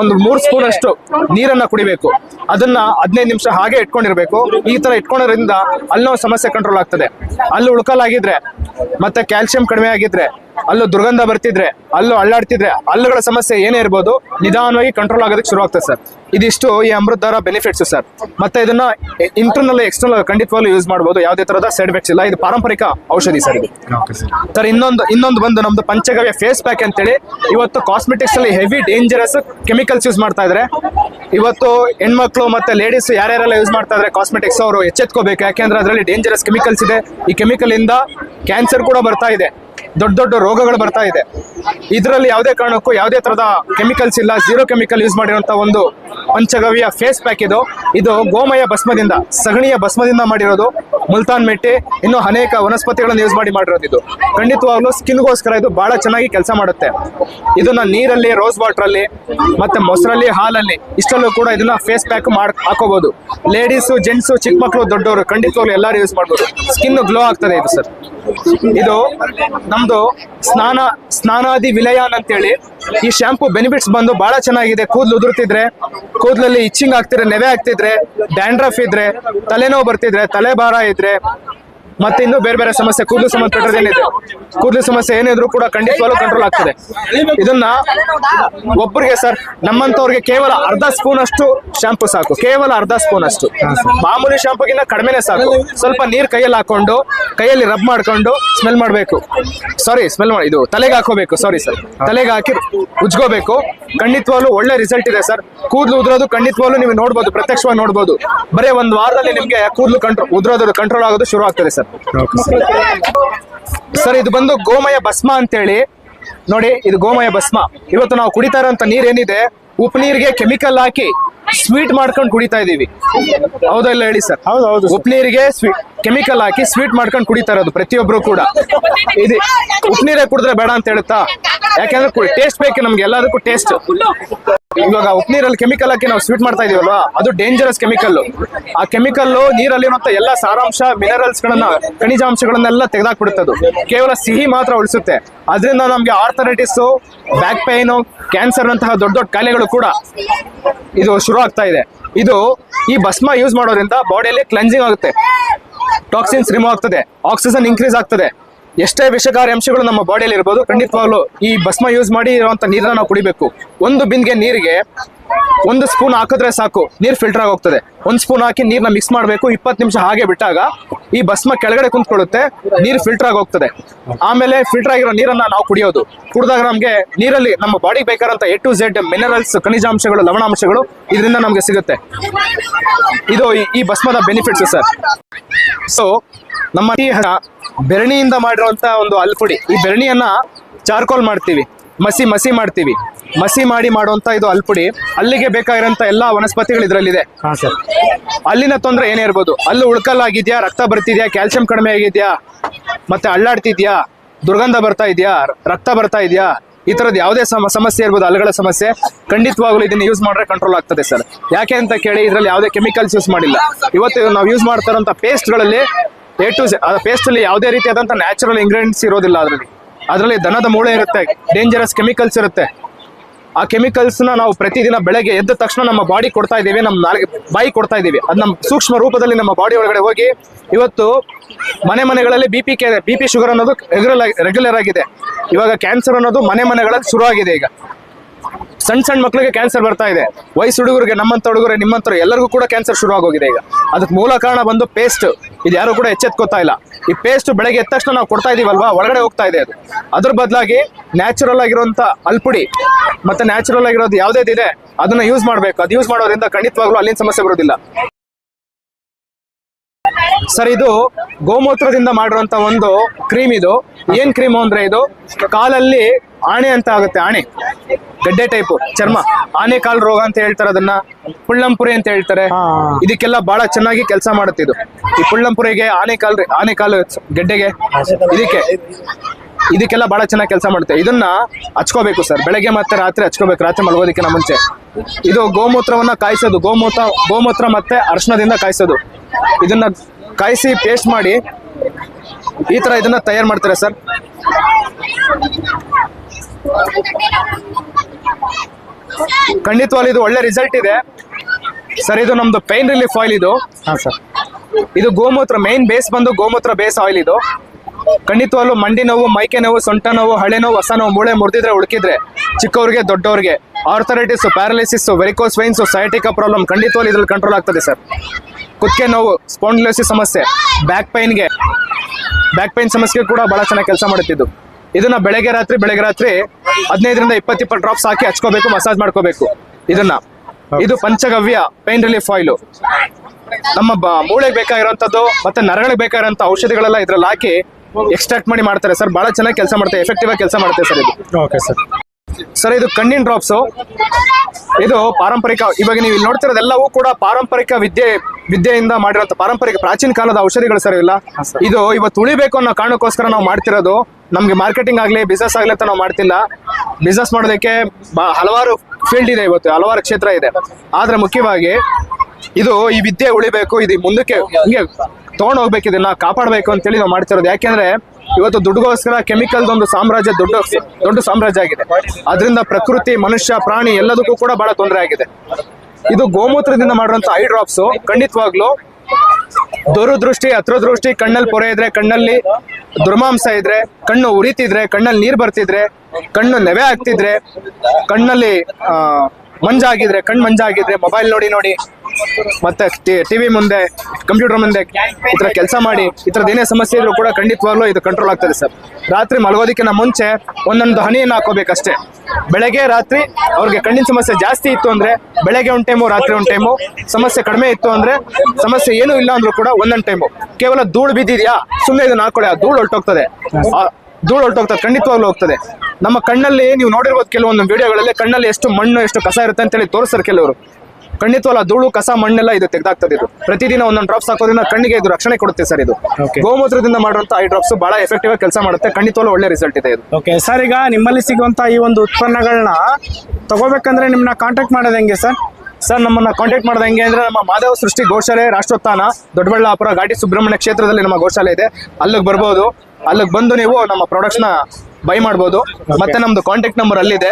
ಒಂದು ಮೂರು ಸ್ಪೂನ್ ಅಷ್ಟು ನೀರನ್ನ ಕುಡಿಬೇಕು. ಅದನ್ನ ಹದಿನೈದು ನಿಮಿಷ ಹಾಗೆ ಇಟ್ಕೊಂಡಿರ್ಬೇಕು. ಈ ತರ ಇಟ್ಕೊಳ್ಳೋದ್ರಿಂದ ಅಲ್ಲೋ ಸಮಸ್ಯೆ ಕಂಟ್ರೋಲ್ ಆಗ್ತದೆ. ಅಲ್ಲಿ ಉಳ್ಕಲಾಗಿದ್ರೆ ಮತ್ತೆ ಕ್ಯಾಲ್ಸಿಯಂ ಕಡಿಮೆ ಆಗಿದ್ರೆ ಅಲ್ಲೂ ದುರ್ಗಂಧ ಬರ್ತಿದ್ರೆ ಅಲ್ಲೂ ಅಳ್ಳಾಡ್ತಿದ್ರೆ ಅಲ್ಲುಗಳ ಸಮಸ್ಯೆ ಏನೇ ಇರ್ಬೋದು ನಿಧಾನವಾಗಿ ಕಂಟ್ರೋಲ್ ಆಗೋದಕ್ಕೆ ಶುರು ಆಗ್ತದೆ ಸರ್. ಇದಿಷ್ಟು ಈ ಅಮೃತಧಾರ ಬೆನಿಫಿಟ್ಸ್ ಸರ್. ಮತ್ತೆ ಇದನ್ನ ಇಂಟರ್ನಲ್ ಎಕ್ಸ್ಟರ್ನಲ್ ಖಂಡಿತವಾಗ್ಲೂ ಯೂಸ್ ಮಾಡಬಹುದು ಯಾವುದೇ ತರದ ಸೈಡ್ ಎಫೆಕ್ಟ್ಸ್ ಇಲ್ಲ. ಇದು ಪಾರಂಪರಿಕ ಔಷಧಿ ಸರ್ ಇದು. ಸರ್. ಸರ್ ಇನ್ನೊಂದು ಇನ್ನೊಂದು ಬಂದು ನಮ್ದು ಪಂಚಗವ್ಯ ಫೇಸ್ ಪ್ಯಾಕ್ ಅಂತೇಳಿ ಇವತ್ತು ಕಾಸ್ಮೆಟಿಕ್ಸ್ ಅಲ್ಲಿ ಹೆವಿ ಡೇಂಜರಸ್ ಕೆಮಿಕಲ್ಸ್ ಯೂಸ್ ಮಾಡ್ತಾ ಇದ್ರೆ. ಇವತ್ತು ಹೆಣ್ಮಕ್ಳು ಮತ್ತೆ ಲೇಡೀಸ್ ಯಾರ್ಯಾರೆಲ್ಲ ಯೂಸ್ ಮಾಡ್ತಾ ಇದ್ರೆ ಕಾಸ್ಮೆಟಿಕ್ಸ್ ಅವರು ಎಚ್ಚೆತ್ಕೋಬೇಕು. ಯಾಕೆಂದ್ರೆ ಅದರಲ್ಲಿ ಡೇಂಜರಸ್ ಕೆಮಿಕಲ್ಸ್ ಇದೆ. ಈ ಕೆಮಿಕಲ್ ಇಂದ ಕ್ಯಾನ್ಸರ್ ಕೂಡ ಬರ್ತಾ ಇದೆ. ದೊಡ್ಡ ದೊಡ್ಡ ರೋಗಗಳು ಬರ್ತಾ ಇದೆ. ಇದರಲ್ಲಿ ಯಾವುದೇ ಕಾರಣಕ್ಕೂ ಯಾವುದೇ ಥರದ ಕೆಮಿಕಲ್ಸ್ ಇಲ್ಲ. ಜೀರೋ ಕೆಮಿಕಲ್ ಯೂಸ್ ಮಾಡಿರುವಂಥ ಒಂದು ಪಂಚಗವಿಯ ಫೇಸ್ ಪ್ಯಾಕ್ ಇದು. ಇದು ಗೋಮಯ ಭಸ್ಮದಿಂದ, ಸಗಣಿಯ ಭಸ್ಮದಿಂದ ಮಾಡಿರೋದು. ಮುಲ್ತಾನ್ ಮೆಟ್ಟಿ, ಇನ್ನು ಅನೇಕ ವನಸ್ಪತಿಗಳನ್ನು ಯೂಸ್ ಮಾಡಿ ಮಾಡಿರೋದು ಇದು. ಖಂಡಿತವಾಗ್ಲೂ ಸ್ಕಿನ್ಗೋಸ್ಕರ ಇದು ಬಹಳ ಚೆನ್ನಾಗಿ ಕೆಲಸ ಮಾಡುತ್ತೆ. ಇದನ್ನ ನೀರಲ್ಲಿ ರೋಸ್ ವಾಟರ್ ಅಲ್ಲಿ, ಮತ್ತೆ ಮೊಸರಲ್ಲಿ, ಹಾಲಲ್ಲಿ ಇಷ್ಟಲ್ಲೂ ಕೂಡ ಇದನ್ನ ಫೇಸ್ ಪ್ಯಾಕ್ ಮಾಡ್ ಹಾಕೋಬಹುದು ಲೇಡೀಸು ಜೆಂಟ್ಸ್ ಚಿಕ್ಕ ಮಕ್ಕಳು ದೊಡ್ಡವರು ಖಂಡಿತವಾಗ್ಲೂ ಎಲ್ಲರೂ ಯೂಸ್ ಮಾಡ್ಬೋದು. ಸ್ಕಿನ್ ಗ್ಲೋ ಆಗ್ತದೆ ಇದು ಸರ್ ಇದು ನಮ್ದು ಸ್ನಾನ, ಸ್ನಾನಾದಿ ವಿಲಯಾನ್ ಅಂತೇಳಿ. ಈ ಶಾಂಪೂ ಬೆನಿಫಿಟ್ಸ್ ಬಂದು ಬಹಳ ಚೆನ್ನಾಗಿದೆ. ಕೂದಲು ಉದುರ್ತಿದ್ರೆ, ಕೂದಲಲ್ಲಿ ಇಚ್ಚಿಂಗ್ ಆಗ್ತಿದ್ರೆ, ನೆವೆ ಆಗ್ತಿದ್ರೆ ಡ್ಯಾಂಡ್ರಫ್ ಇದ್ರೆ, ತಲೆನೋವು ಬರ್ತಿದ್ರೆ ತಲೆ ಭಾರ ಇದ್ರೆ ಮತ್ತೆ ಇನ್ನು ಬೇರೆ ಬೇರೆ ಸಮಸ್ಯೆ ಕೂದಲು ಸಮಸ್ಯೆ ಏನಿದೆ? ಕೂದಲು ಸಮಸ್ಯೆ ಏನಿದ್ರು ಕೂಡ ಖಂಡಿತವಾಗ್ಲೂ ಕಂಟ್ರೋಲ್ ಆಗ್ತದೆ. ಇದನ್ನ ಒಬ್ಬರಿಗೆ ಸರ್ ನಮ್ಮಂತವ್ರಿಗೆ ಕೇವಲ ಅರ್ಧ ಸ್ಪೂನ್ ಅಷ್ಟು ಶಾಂಪು ಸಾಕು. ಕೇವಲ ಅರ್ಧ ಸ್ಪೂನ್ ಅಷ್ಟು ಮಾಮೂಲಿ ಶಾಂಪುಗಿಂತ ಕಡಿಮೆನೆ ಸಾಕು. ಸ್ವಲ್ಪ ನೀರ್ ಕೈಯಲ್ಲಿ ಹಾಕೊಂಡು ಕೈಯಲ್ಲಿ ರಬ್ ಮಾಡ್ಕೊಂಡು ಸ್ಮೆಲ್ ಮಾಡಬೇಕು. ಸಾರಿ ಸ್ಮೆಲ್ ಮಾಡಿ ಇದು ತಲೆಗೆ ಹಾಕೋಬೇಕು ಸಾರಿ ಸರ್ ತಲೆಗೆ ಹಾಕಿ ಉಜ್ಕೋಬೇಕು. ಖಂಡಿತವಾಗ್ಲೂ ಒಳ್ಳೆ ರಿಸಲ್ಟ್ ಇದೆ ಸರ್ ಕೂದಲು ಉದ್ರೋದು ಖಂಡಿತವಾಗ್ಲೂ ನೀವು ನೋಡ್ಬೋದು ಪ್ರತ್ಯಕ್ಷವಾಗಿ ನೋಡ್ಬೋದು. ಬರೀ ಒಂದು ವಾರದಲ್ಲಿ ನಿಮಗೆ ಕೂದಲು ಕಂಟ್ರೋಲ್ ಉದ್ರೋದು ಕಂಟ್ರೋಲ್ ಆಗೋದು ಶುರು ಆಗ್ತದೆ ಸರ್ ಸರ್ ಇದು ಬಂದು ಗೋಮಯ ಭಸ್ಮ ಅಂತೇಳಿ. ನೋಡಿ ಇದು ಗೋಮಯ ಭಸ್ಮ. ಇವತ್ತು ನಾವು ಕುಡಿತಾ ಇರೋಂಥ ನೀರೇನಿದೆ ಏನಿದೆ ಉಪ್ಪು ನೀರಿಗೆ ಕೆಮಿಕಲ್ ಹಾಕಿ ಸ್ವೀಟ್ ಮಾಡ್ಕೊಂಡು ಕುಡಿತಾ ಇದೀವಿ. ಹೌದಾ ಇಲ್ಲ ಹೇಳಿ ಸರ್? ಹೌದು ಹೌದು ಉಪ್ಪು ನೀರಿಗೆ ಸ್ವೀಟ್ ಕೆಮಿಕಲ್ ಹಾಕಿ ಸ್ವೀಟ್ ಮಾಡ್ಕೊಂಡು ಕುಡಿತಾ ಇರೋದು ಪ್ರತಿಯೊಬ್ರು ಕೂಡ. ಇದು ಉಪ್ಪು ನೀರೇ ಕುಡಿದ್ರೆ ಬೇಡ ಅಂತ ಹೇಳುತ್ತಾ? ಯಾಕೆಂದ್ರೆ ಟೇಸ್ಟ್ ಬೇಕು ನಮ್ಗೆ ಎಲ್ಲದಕ್ಕೂ ಟೇಸ್ಟ್. ಇವಾಗ ಉಪ್ ನೀರಲ್ಲಿ ಕೆಮಿಕಲ್ ಹಾಕಿ ನಾವು ಸ್ವೀಟ್ ಮಾಡ್ತಾ ಇದೀವಲ್ವಾ? ಅದು ಡೇಂಜರಸ್ ಕೆಮಿಕಲ್ ಆ ಕೆಮಿಕಲ್ ನೀರಲ್ಲಿರುವಂತ ಎಲ್ಲ ಸಾರಾಂಶ ಮಿನರಲ್ಸ್ ಗಳನ್ನ, ಖನಿಜಾಂಶಗಳನ್ನೆಲ್ಲ ಅದು ಕೇವಲ ಸಿಹಿ ಮಾತ್ರ ಉಳಿಸುತ್ತೆ. ಅದರಿಂದ ನಮ್ಗೆ ಆರ್ಥರೈಟಿಸ್ ಬ್ಯಾಕ್ ಪೈನ್ ಕ್ಯಾನ್ಸರ್ ನಂತಹ ದೊಡ್ಡ ದೊಡ್ಡ ಕಾಯಿಲೆಗಳು ಕೂಡ ಇದು ಶುರು ಆಗ್ತಾ ಇದೆ. ಇದು ಈ ಭಸ್ಮ ಯೂಸ್ ಮಾಡೋದ್ರಿಂದ ಬಾಡಿಯಲ್ಲಿ ಕ್ಲೆನ್ಸಿಂಗ್ ಆಗುತ್ತೆ. ಟಾಕ್ಸಿನ್ಸ್ ರಿಮೂವ್ ಆಗ್ತದೆ. ಆಕ್ಸಿಜನ್ ಇನ್ಕ್ರೀಸ್ ಆಗ್ತದೆ. ಎಷ್ಟೇ ವಿಷಕಾರಿ ಅಂಶಗಳು ನಮ್ಮ ಬಾಡಿಯಲ್ಲಿ ಇರ್ಬೋದು ಖಂಡಿತವಾಗ್ಲು ಈ ಭಸ್ಮ ಯೂಸ್ ಮಾಡಿ ಇರುವಂತ ನೀರನ್ನ ನಾವು ಕುಡಿಬೇಕು. ಒಂದು ಬಿಂದಿಗೆ ನೀರಿಗೆ ಒಂದು ಸ್ಪೂನ್ ಹಾಕಿದ್ರೆ ಸಾಕು, ನೀರು ಫಿಲ್ಟರ್ ಆಗಿ ಹೋಗ್ತದೆ. ಒಂದು ಸ್ಪೂನ್ ಹಾಕಿ ನೀರನ್ನ ಮಿಕ್ಸ್ ಮಾಡಬೇಕು, ಇಪ್ಪತ್ತು ನಿಮಿಷ ಹಾಗೆ ಬಿಟ್ಟಾಗ ಈ ಭಸ್ಮ ಕೆಳಗಡೆ ಕುಂತ್ಕೊಳ್ಳುತ್ತೆ, ನೀರು ಫಿಲ್ಟರ್ ಆಗಿ ಹೋಗ್ತದೆ. ಆಮೇಲೆ ಫಿಲ್ಟರ್ ಆಗಿರೋ ನೀರನ್ನ ನಾವು ಕುಡಿಯೋದು. ಕುಡಿದಾಗ ನಮಗೆ ನೀರಲ್ಲಿ ನಮ್ಮ ಬಾಡಿಗೆ ಬೇಕಾದಂತ ಎ ಟು ಝೆಡ್ ಮಿನರಲ್ಸ್ ಖನಿಜಾಂಶಗಳು, ಲವಣಾಂಶಗಳು ಇದರಿಂದ ನಮಗೆ ಸಿಗುತ್ತೆ. ಇದು ಈ- ಭಸ್ಮದ ಬೆನಿಫಿಟ್ಸ್ ಸರ್ ಸೊ ನಮ್ಮ ಬೆರಣಿಯಿಂದ ಮಾಡಿರುವಂತ ಒಂದು ಅಲ್ಪುಡಿ. ಈ ಬೆರಣಿಯನ್ನ ಚಾರ್ಕೋಲ್ ಮಾಡ್ತೀವಿ. ಮಸಿ ಮಸಿ ಮಾಡ್ತೀವಿ. ಮಸಿ ಮಾಡಿ ಮಾಡುವಂತ ಇದು ಅಲ್ಪುಡಿ. ಅಲ್ಲಿಗೆ ಬೇಕಾಗಿರೋಂಥ ಎಲ್ಲಾ ವನಸ್ಪತಿಗಳು ಇದರಲ್ಲಿದೆ. ಹಾ ಸರ್ ಅಲ್ಲಿನ ತೊಂದರೆ ಏನೇ ಇರ್ಬೋದು. ಅಲ್ಲಿ ಉಳ್ಕಲ್ಲಾಗಿದ್ಯಾ? ರಕ್ತ ಬರ್ತಿದ್ಯಾ? ಕ್ಯಾಲ್ಸಿಯಂ ಕಡಿಮೆ ಆಗಿದ್ಯಾ? ಮತ್ತೆ ಅಳ್ಳಾಡ್ತಿದ್ಯಾ? ದುರ್ಗಂಧ ಬರ್ತಾ ಇದೆಯಾ? ರಕ್ತ ಬರ್ತಾ ಇದೆಯಾ? ಈ ತರದ್ ಯಾವುದೇ ಸಮ ಸಮಸ್ಯೆ ಇರ್ಬೋದು ಅಲ್ಲಗಳ ಸಮಸ್ಯೆ ಖಂಡಿತವಾಗ್ಲೂ ಇದನ್ನ ಯೂಸ್ ಮಾಡಿದ್ರೆ ಕಂಟ್ರೋಲ್ ಆಗ್ತದೆ ಸರ್ ಯಾಕೆ ಅಂತ ಕೇಳಿ ಇದರಲ್ಲಿ ಯಾವುದೇ ಕೆಮಿಕಲ್ಸ್ ಯೂಸ್ ಮಾಡಿಲ್ಲ. ಇವತ್ತು ನಾವು ಯೂಸ್ ಮಾಡ್ತಾ ಇರೋಂಥ ಪೇಸ್ಟ್ಗಳಲ್ಲಿ ಎ ಟು ಆ ಪೇಸ್ಟ್ ಅಲ್ಲಿ ಯಾವುದೇ ರೀತಿಯಾದಂಥ ನ್ಯಾಚುರಲ್ ಇಂಗ್ರೀಡಿಯೆಂಟ್ಸ್ ಇರೋದಿಲ್ಲ ಅದರಲ್ಲಿ. ಅದರಲ್ಲಿ ದನದ ಮೂಳೆ ಇರುತ್ತೆ ಡೇಂಜರಸ್ ಕೆಮಿಕಲ್ಸ್ ಇರುತ್ತೆ. ಆ ಕೆಮಿಕಲ್ಸ್ನ ನಾವು ಪ್ರತಿದಿನ ಬೆಳಗ್ಗೆ ಎದ್ದ ತಕ್ಷಣ ನಮ್ಮ ಬಾಡಿ ಕೊಡ್ತಾ ಇದ್ದೀವಿ, ನಮ್ಮ ನಾಲ್ಗೆ ಬಾಯಿ ಕೊಡ್ತಾ ಇದ್ದೀವಿ. ಅದು ನಮ್ಮ ಸೂಕ್ಷ್ಮ ರೂಪದಲ್ಲಿ ನಮ್ಮ ಬಾಡಿ ಒಳಗಡೆ ಹೋಗಿ ಇವತ್ತು ಮನೆ ಮನೆಗಳಲ್ಲಿ ಬಿ ಪಿ ಕೆ ಬಿ ಪಿ ಶುಗರ್ ಅನ್ನೋದು ರೆಗ್ಯುಲರ್ ರೆಗ್ಯುಲರ್ ಆಗಿದೆ. ಇವಾಗ ಕ್ಯಾನ್ಸರ್ ಅನ್ನೋದು ಮನೆ ಮನೆಗಳಲ್ಲಿ ಶುರು ಆಗಿದೆ ಈಗ. ಸಣ್ಣ ಸಣ್ಣ ಮಕ್ಕಳಿಗೆ ಕ್ಯಾನ್ಸರ್ ಬರ್ತಾ ಇದೆ. ವಯಸ್ಸು ಹುಡುಗರಿಗೆ ನಮ್ಮಂತ ಹುಡುಗರು ನಿಮ್ಮಂತರು ಎಲ್ಲರಿಗೂ ಕೂಡ ಕ್ಯಾನ್ಸರ್ ಶುರು ಆಗೋಗಿದೆ ಈಗ. ಅದಕ್ಕೆ ಮೂಲ ಕಾರಣ ಬಂದು ಪೇಸ್ಟ್ ಇದು ಯಾರು ಕೂಡ ಎಚ್ಚೆತ್ಕೋತಾ ಇಲ್ಲ. ಈ ಪೇಸ್ಟ್ ಬೆಳಗ್ಗೆ ಎದ್ದ ತಕ್ಷಣ ನಾವು ಕೊಡ್ತಾ ಇದೀವಲ್ವಾ? ಒಳಗಡೆ ಹೋಗ್ತಾ ಇದೆ ಅದು. ಅದ್ರ ಬದಲಾಗಿ ನ್ಯಾಚುರಲ್ ಆಗಿರುವಂತ ಅಲ್ಪುಡಿ, ಮತ್ತೆ ನ್ಯಾಚುರಲ್ ಆಗಿರೋದು ಇದೆ ಅದನ್ನ ಯೂಸ್ ಮಾಡಬೇಕು. ಅದು ಯೂಸ್ ಮಾಡೋದ್ರಿಂದ ಖಂಡಿತವಾಗ್ಲೂ ಅಲ್ಲಿನ ಸಮಸ್ಯೆ ಬರೋದಿಲ್ಲ ಸರ್ ಇದು ಗೋಮೂತ್ರದಿಂದ ಮಾಡಿರುವಂತ ಒಂದು ಕ್ರೀಮ್ ಇದು. ಏನ್ ಕ್ರೀಮ್ ಅಂದ್ರೆ ಇದು? ಕಾಲಲ್ಲಿ ಆಣೆ ಅಂತ ಆಗುತ್ತೆ ಆಣೆ. ಗಡ್ಡೆ ಟೈಪ್ ಚರ್ಮ. ಆನೆ ಕಾಲ್ ರೋಗ ಅಂತ ಹೇಳ್ತಾರೆ ಅದನ್ನ. ಪುಳ್ಳಂಪುರಿ ಅಂತ ಹೇಳ್ತಾರೆ. ಇದಕ್ಕೆಲ್ಲ ಬಹಳ ಚೆನ್ನಾಗಿ ಕೆಲಸ ಮಾಡುತ್ತೆ ಇದು. ಈ ಪುಳ್ಳಂಪುರಿಗೆ ಆನೆ ಕಾಲ್ ಆನೆ ಕಾಲು ಗಡ್ಡೆಗೆ. ಇದಕ್ಕೆ. ಇದಕ್ಕೆಲ್ಲ ಬಹಳ ಚೆನ್ನಾಗಿ ಕೆಲಸ ಮಾಡುತ್ತೆ. ಇದನ್ನ ಹಚ್ಕೋಬೇಕು ಸರ್. ಬೆಳಗ್ಗೆ ಮತ್ತೆ ರಾತ್ರಿ ಹಚ್ಕೋಬೇಕು. ರಾತ್ರಿ ಮಲಗೋದಕ್ಕಿಂತ ಮುಂಚೆ. ಇದು ಗೋಮೂತ್ರವನ್ನ ಕಾಯಿಸೋದು. ಗೋಮೂತ್ರ ಗೋಮೂತ್ರ ಮತ್ತೆ ಅರ್ಶನದಿಂದ ಕಾಯಿಸೋದು. ಇದನ್ನ ಕಾಯಿಸಿ ಪೇಸ್ಟ್ ಮಾಡಿ ಈ ತರ ಇದನ್ನ ತಯಾರು ಮಾಡ್ತಾರೆ ಸರ್? ಖಂಡಿತವಾಗ್ಲೂ ಇದು ಒಳ್ಳೆ ರಿಸಲ್ಟ್ ಇದೆ. ಸರ್ ಇದು ನಮ್ದು ಪೈನ್ ರಿಲೀಫ್ ಆಯಿಲ್ ಇದು. ಹಾಂ ಸರ್. ಇದು ಗೋಮೂತ್ರ ಮೈನ್ ಬೇಸ್ ಬಂದು ಗೋಮೂತ್ರ ಬೇಸ್ ಆಯಿಲ್ ಇದು. ಖಂಡಿತವಾಗ್ಲೂ ಮಂಡಿ ನೋವು ಮೈಕೆ ನೋವು ಸೊಂಟ ನೋವು ಹಳೆ ನೋವು ಹೊಸ ನೋವು ಮೂಳೆ ಮುರಿದಿದ್ರೆ ಉಳ್ಕಿದ್ರೆ ಚಿಕ್ಕವ್ರಿಗೆ ದೊಡ್ಡವ್ರಿಗೆ arthritis paralysis varicose veins sciatica problem ಖಂಡಿತವಾಗ್ಲೂ ಇದ್ರಲ್ಲಿ ಕಂಟ್ರೋಲ್ ಆಗ್ತದೆ ಸರ್. ಕುತ್ತಿಗೆ ನೋವು ಸ್ಪೋಂಡ್ಲೋಸಿಸ್ ಸಮಸ್ಯೆ ಬ್ಯಾಕ್ ಪೈನ್ಗೆ ಬ್ಯಾಕ್ ಪೈನ್ ಸಮಸ್ಯೆಗೆ ಕೂಡ ಬಹಳ ಚೆನ್ನಾಗಿ ಕೆಲಸ ಮಾಡುತ್ತಿದ್ದು. ಇದನ್ನ ಬೆಳಗ್ಗೆ ರಾತ್ರಿ ಬೆಳಗ್ಗೆ ರಾತ್ರಿ ಹದಿನೈದರಿಂದ ಇಪ್ಪತ್ತು ಇಪ್ಪತ್ತು ಡ್ರಾಪ್ಸ್ ಹಾಕಿ ಹಚ್ಕೋಬೇಕು ಮಸಾಜ್ ಮಾಡ್ಕೋಬೇಕು ಇದನ್ನ. ಇದು ಪಂಚಗವ್ಯ ಪೈನ್ ರಿಲೀಫ್ ಆಯಿಲು ನಮ್ಮ ಮೂಳೆಗೆ ಬೇಕಾಗಿರುವಂತದ್ದು ಮತ್ತೆ ನರಗಳಿಗೆ ಬೇಕಾಗಿರುವಂತ ಔಷಧಿಗಳೆಲ್ಲ ಇದ್ರಲ್ಲಿ ಹಾಕಿ ಎಕ್ಸ್ಟ್ರಾಕ್ಟ್ ಮಾಡಿ ಮಾಡ್ತಾರೆ. ಸರ್, ಬಹಳ ಚೆನ್ನಾಗಿ ಕೆಲಸ ಮಾಡ್ತಾರೆ ಎಫೆಕ್ಟಿವ್ ಆಗಿ ಕೆಲಸ ಮಾಡ್ತಾರೆ ಸರ್ ಇದು. ಓಕೆ ಸರ್ ಸರ್ ಇದು ಕಣ್ಣಿನ ಡ್ರಾಪ್ಸ್. ಇದು ಪಾರಂಪರಿಕ ಇವಾಗ ನೀವು ಇಲ್ಲಿ ನೋಡ್ತಿರೋದೆಲ್ಲವೂ ಕೂಡ ಪಾರಂಪರಿಕ ವಿದ್ಯೆ ವಿದ್ಯೆಯಿಂದ ಮಾಡಿರೋ ಪಾರಂಪರಿಕ ಪ್ರಾಚೀನ ಕಾಲದ ಔಷಧಿಗಳು ಸರ್ ಇಲ್ಲ? ಇದು ಇವತ್ತು ಉಳಿಬೇಕು ಅನ್ನೋ ಕಾರಣಕ್ಕೋಸ್ಕರ ನಾವು ಮಾಡ್ತಿರೋದು. ನಮ್ಗೆ ಮಾರ್ಕೆಟಿಂಗ್ ಆಗ್ಲಿ ಬಿಸ್ನೆಸ್ ಆಗ್ಲಿ ಅಂತ ನಾವು ಮಾಡ್ತಿಲ್ಲ. ಬಿಸ್ನೆಸ್ ಮಾಡೋದಕ್ಕೆ ಹಲವಾರು ಫೀಲ್ಡ್ ಇದೆ ಇವತ್ತು ಹಲವಾರು ಕ್ಷೇತ್ರ ಇದೆ. ಆದ್ರೆ ಮುಖ್ಯವಾಗಿ ಇದು ಈ ವಿದ್ಯೆ ಉಳಿಬೇಕು ಇದು ಮುಂದಕ್ಕೆ ಹಿಂಗೆ ತೊಗೊಂಡು ಹೋಗ್ಬೇಕು ಇದನ್ನ ಕಾಪಾಡಬೇಕು ಅಂತೇಳಿ ನಾವು ಮಾಡ್ತಿರೋದು. ಯಾಕೆಂದ್ರೆ ಇವತ್ತು ದುಡ್ಡುಗೋಸ್ಕರ ಕೆಮಿಕಲ್ ಒಂದು ಸಾಮ್ರಾಜ್ಯ ದೊಡ್ಡ ದೊಡ್ಡ ಸಾಮ್ರಾಜ್ಯ ಆಗಿದೆ. ಅದರಿಂದ ಪ್ರಕೃತಿ, ಮನುಷ್ಯ, ಪ್ರಾಣಿ ಎಲ್ಲದಕ್ಕೂ ಕೂಡ ಬಹಳ ತೊಂದರೆ ಆಗಿದೆ. ಇದು ಗೋಮೂತ್ರದಿಂದ ಮಾಡಿರುವಂತ ಐ ಡ್ರಾಪ್ಸ್ ಖಂಡಿತವಾಗ್ಲು ದೂರದೃಷ್ಟಿ, ಹತ್ರದೃಷ್ಟಿ, ಕಣ್ಣಲ್ಲಿ ಪೊರೆ ಇದ್ರೆ ಕಣ್ಣಲ್ಲಿ ದುರ್ಮಾಂಸ ಇದ್ರೆ, ಕಣ್ಣು ಉರಿತಿದ್ರೆ, ಕಣ್ಣಲ್ಲಿ ನೀರ್ ಬರ್ತಿದ್ರೆ, ಕಣ್ಣು ನೆವೆ ಆಗ್ತಿದ್ರೆ, ಕಣ್ಣಲ್ಲಿ ಮಂಜಾಗಿದ್ರೆ ಕಣ್ಣು ಮಂಜಾಗಿದ್ರೆ ಮೊಬೈಲ್ ನೋಡಿ ನೋಡಿ. ಮತ್ತೆ ಟಿವಿ ಮುಂದೆ ಕಂಪ್ಯೂಟರ್ ಮುಂದೆ ಈ ತರ ಕೆಲಸ ಮಾಡಿ, ಈ ತರದ ಏನೇ ಸಮಸ್ಯೆ ಇದ್ರೂ ಕೂಡ ಖಂಡಿತವಾಗ್ಲೂ ಇದು ಕಂಟ್ರೋಲ್ ಆಗ್ತದೆ ಸರ್. ರಾತ್ರಿ ಮಲಗೋದಕ್ಕಿಂತ ಮುಂಚೆ ಒಂದೊಂದು ಹನಿಯನ್ನು ಹಾಕೋಬೇಕಷ್ಟೇ ಬೆಳಗ್ಗೆ ರಾತ್ರಿ ಅವ್ರಿಗೆ ಕಣ್ಣಿನ ಸಮಸ್ಯೆ ಜಾಸ್ತಿ ಇತ್ತು ಅಂದ್ರೆ ಬೆಳಗ್ಗೆ ಒಂದು ಟೈಮು ರಾತ್ರಿ ಒಂದು ಟೈಮು ಸಮಸ್ಯೆ ಕಡಿಮೆ ಇತ್ತು ಅಂದ್ರೆ ಸಮಸ್ಯೆ ಏನೂ ಇಲ್ಲ ಅಂದ್ರೂ ಕೂಡ ಒಂದೊಂದು ಟೈಮು ಕೇವಲ ಧೂಳು ಬಿದ್ದಿದ್ಯಾ? ಸುಮ್ಮನೆ ಇದನ್ನ ಹಾಕೊಳ್ಳಿ, ಆ ಧೂಳು ಹೊರಟೋಗ್ತದೆ. ಧೂಳು ಹೊರಟೋಗ್ತದೆ ಖಂಡಿತವಾಗ್ಲೂ ಹೋಗ್ತದೆ. ನಮ್ಮ ಕಣ್ಣಲ್ಲಿ ನೀವು ನೋಡಿರ್ಬೋದು ಕೆಲವೊಂದು ವಿಡಿಯೋಗಳಲ್ಲಿ ಕಣ್ಣಲ್ಲಿ ಎಷ್ಟು ಮಣ್ಣು ಎಷ್ಟು ಕಸ ಇರುತ್ತೆ ಅಂತೇಳಿ ತೋರಿಸ್ತಾರೆ ಕೆಲವರು. ಖಂಡಿತವಲ್ಲ ಧೂಳು ಕಸ ಮಣ್ಣೆಲ್ಲ ಇದು ತೆಗೆದಾಗ್ತದೆ ಇದು. ಪ್ರತಿದಿನ ಒಂದೊಂದು ಡ್ರಾಪ್ಸ್ ಹಾಕೋದ್ರಿಂದ ಕಣ್ಣಿಗೆ ಇದು ರಕ್ಷಣೆ ಕೊಡುತ್ತೆ ಸರ್ ಇದು. ಗೋಮೂತ್ರದಿಂದ ಮಾಡುವಂತ ಐ ಡ್ರಾಪ್ಸ್ ಬಹಳ ಎಫೆಕ್ಟಿವ್ ಆಗಿ ಕೆಲಸ ಮಾಡುತ್ತೆ. ಖಂಡಿತವಾಗ್ಲೂ ಒಳ್ಳೆ ರಿಸಲ್ಟ್ ಇದೆ ಇದು. ಓಕೆ ಸರ್ ಈಗ ನಿಮ್ಮಲ್ಲಿ ಸಿಗುವಂತ ಈ ಒಂದು ಉತ್ಪನ್ನಗಳನ್ನ ತಗೋಬೇಕಂದ್ರೆ ನಿಮ್ಮನ್ನ ಕಾಂಟ್ಯಾಕ್ಟ್ ಮಾಡೋದು ಹೆಂಗೆ ಸರ್ ಸರ್ ನಮ್ಮನ್ನ ಕಾಂಟ್ಯಾಕ್ಟ್ ಮಾಡಿದ ಹೆಂಗೆ ಅಂದ್ರೆ ನಮ್ಮ ಮಾಧವ ಸೃಷ್ಟಿ ಗೋಶಾಲೆ ರಾಷ್ಟ್ರೋತ್ಥಾನ ದೊಡ್ಡಬಳ್ಳಾಪುರ ಘಾಟಿ ಸುಬ್ರಹ್ಮಣ್ಯ ಕ್ಷೇತ್ರದಲ್ಲಿ ನಮ್ಮ ಗೋಶಾಲೆ ಇದೆ. ಅಲ್ಲಿಗೆ ಬರ್ಬೋದು. ಅಲ್ಲಿಗೆ ಬಂದು ನೀವು ನಮ್ಮ ಪ್ರೊಡಕ್ಷನ್ನ ಬೈ ಮಾಡ್ಬೋದು. ಮತ್ತೆ ನಮ್ದು ಕಾಂಟ್ಯಾಕ್ಟ್ ನಂಬರ್ ಅಲ್ಲಿದೆ.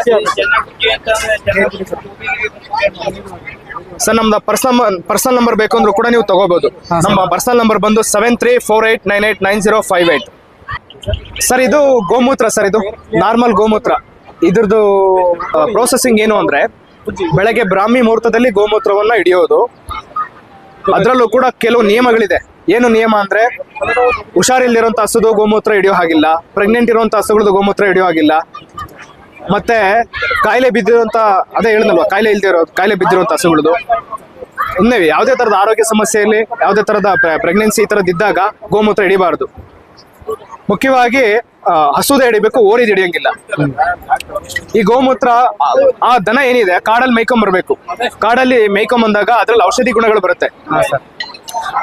ಸರ್ ನಮ್ದು ಪರ್ಸನಲ್ ಪರ್ಸನಲ್ ನಂಬರ್ ಬೇಕು ಅಂದ್ರೂ ಕೂಡ ನೀವು ತಗೋಬಹುದು ನಮ್ಮ ಪರ್ಸನಲ್ ನಂಬರ್ ಬಂದು seven three four eight nine eight nine zero five eight sir ಇದು ಗೋಮೂತ್ರ ಸರ್ ಇದು ನಾರ್ಮಲ್ ಗೋಮೂತ್ರ. ಇದ್ರದ್ದು ಪ್ರೊಸೆಸಿಂಗ್ ಏನು ಅಂದ್ರೆ ಬೆಳಗ್ಗೆ ಬ್ರಾಹ್ಮಿ ಮುಹೂರ್ತದಲ್ಲಿ ಗೋಮೂತ್ರವನ್ನ ಹಿಡಿಯೋದು. ಅದರಲ್ಲೂ ಕೂಡ ಕೆಲವು ನಿಯಮಗಳಿದೆ. ಏನು ನಿಯಮ ಅಂದ್ರೆ ಹುಷಾರಿಲ್ಲಿರುವಂತ ಹಸುದು ಗೋಮೂತ್ರ ಹಿಡಿಯೋ ಹಾಗಿಲ್ಲ ಪ್ರೆಗ್ನೆಂಟ್ ಇರುವಂತ ಹಸುಗಳದ್ದು ಗೋಮೂತ್ರ ಹಿಡಿಯೋ ಹಾಗಿಲ್ಲ. ಮತ್ತೆ ಕಾಯಿಲೆ ಬಿದ್ದಿರುವಂತ ಅದೇ ಹೇಳಿದಲ್ವಾ ಕಾಯಿಲೆ ಇಲ್ದಿರೋ ಕಾಯಿಲೆ ಬಿದ್ದಿರುವಂತ ಹಸುಗಳದು. ಇನ್ನೇ ಯಾವುದೇ ತರದ ಆರೋಗ್ಯ ಸಮಸ್ಯೆಯಲ್ಲಿ, ಯಾವುದೇ ತರದ ಪ್ರೆಗ್ನೆನ್ಸಿ ಈ ತರದ ಇದ್ದಾಗ ಗೋಮೂತ್ರ ಹಿಡಿಬಾರ್ದು. ಮುಖ್ಯವಾಗಿ ಹಸುದೆ ಹಿಡಿಬೇಕು ಓರಿದ ಹಿಡಿಯಂಗಿಲ್ಲ. ಈ ಗೋಮೂತ್ರ ಆ- ದನ ಏನಿದೆ ಕಾಡಲ್ಲಿ ಮೇಯ್ಕೊಂಡ್ ಬರ್ಬೇಕು. ಕಾಡಲ್ಲಿ ಮೇಯ್ಕೊಂಡ್ ಬಂದಾಗ ಅದ್ರಲ್ಲಿ ಔಷಧಿ ಗುಣಗಳು ಬರುತ್ತೆ.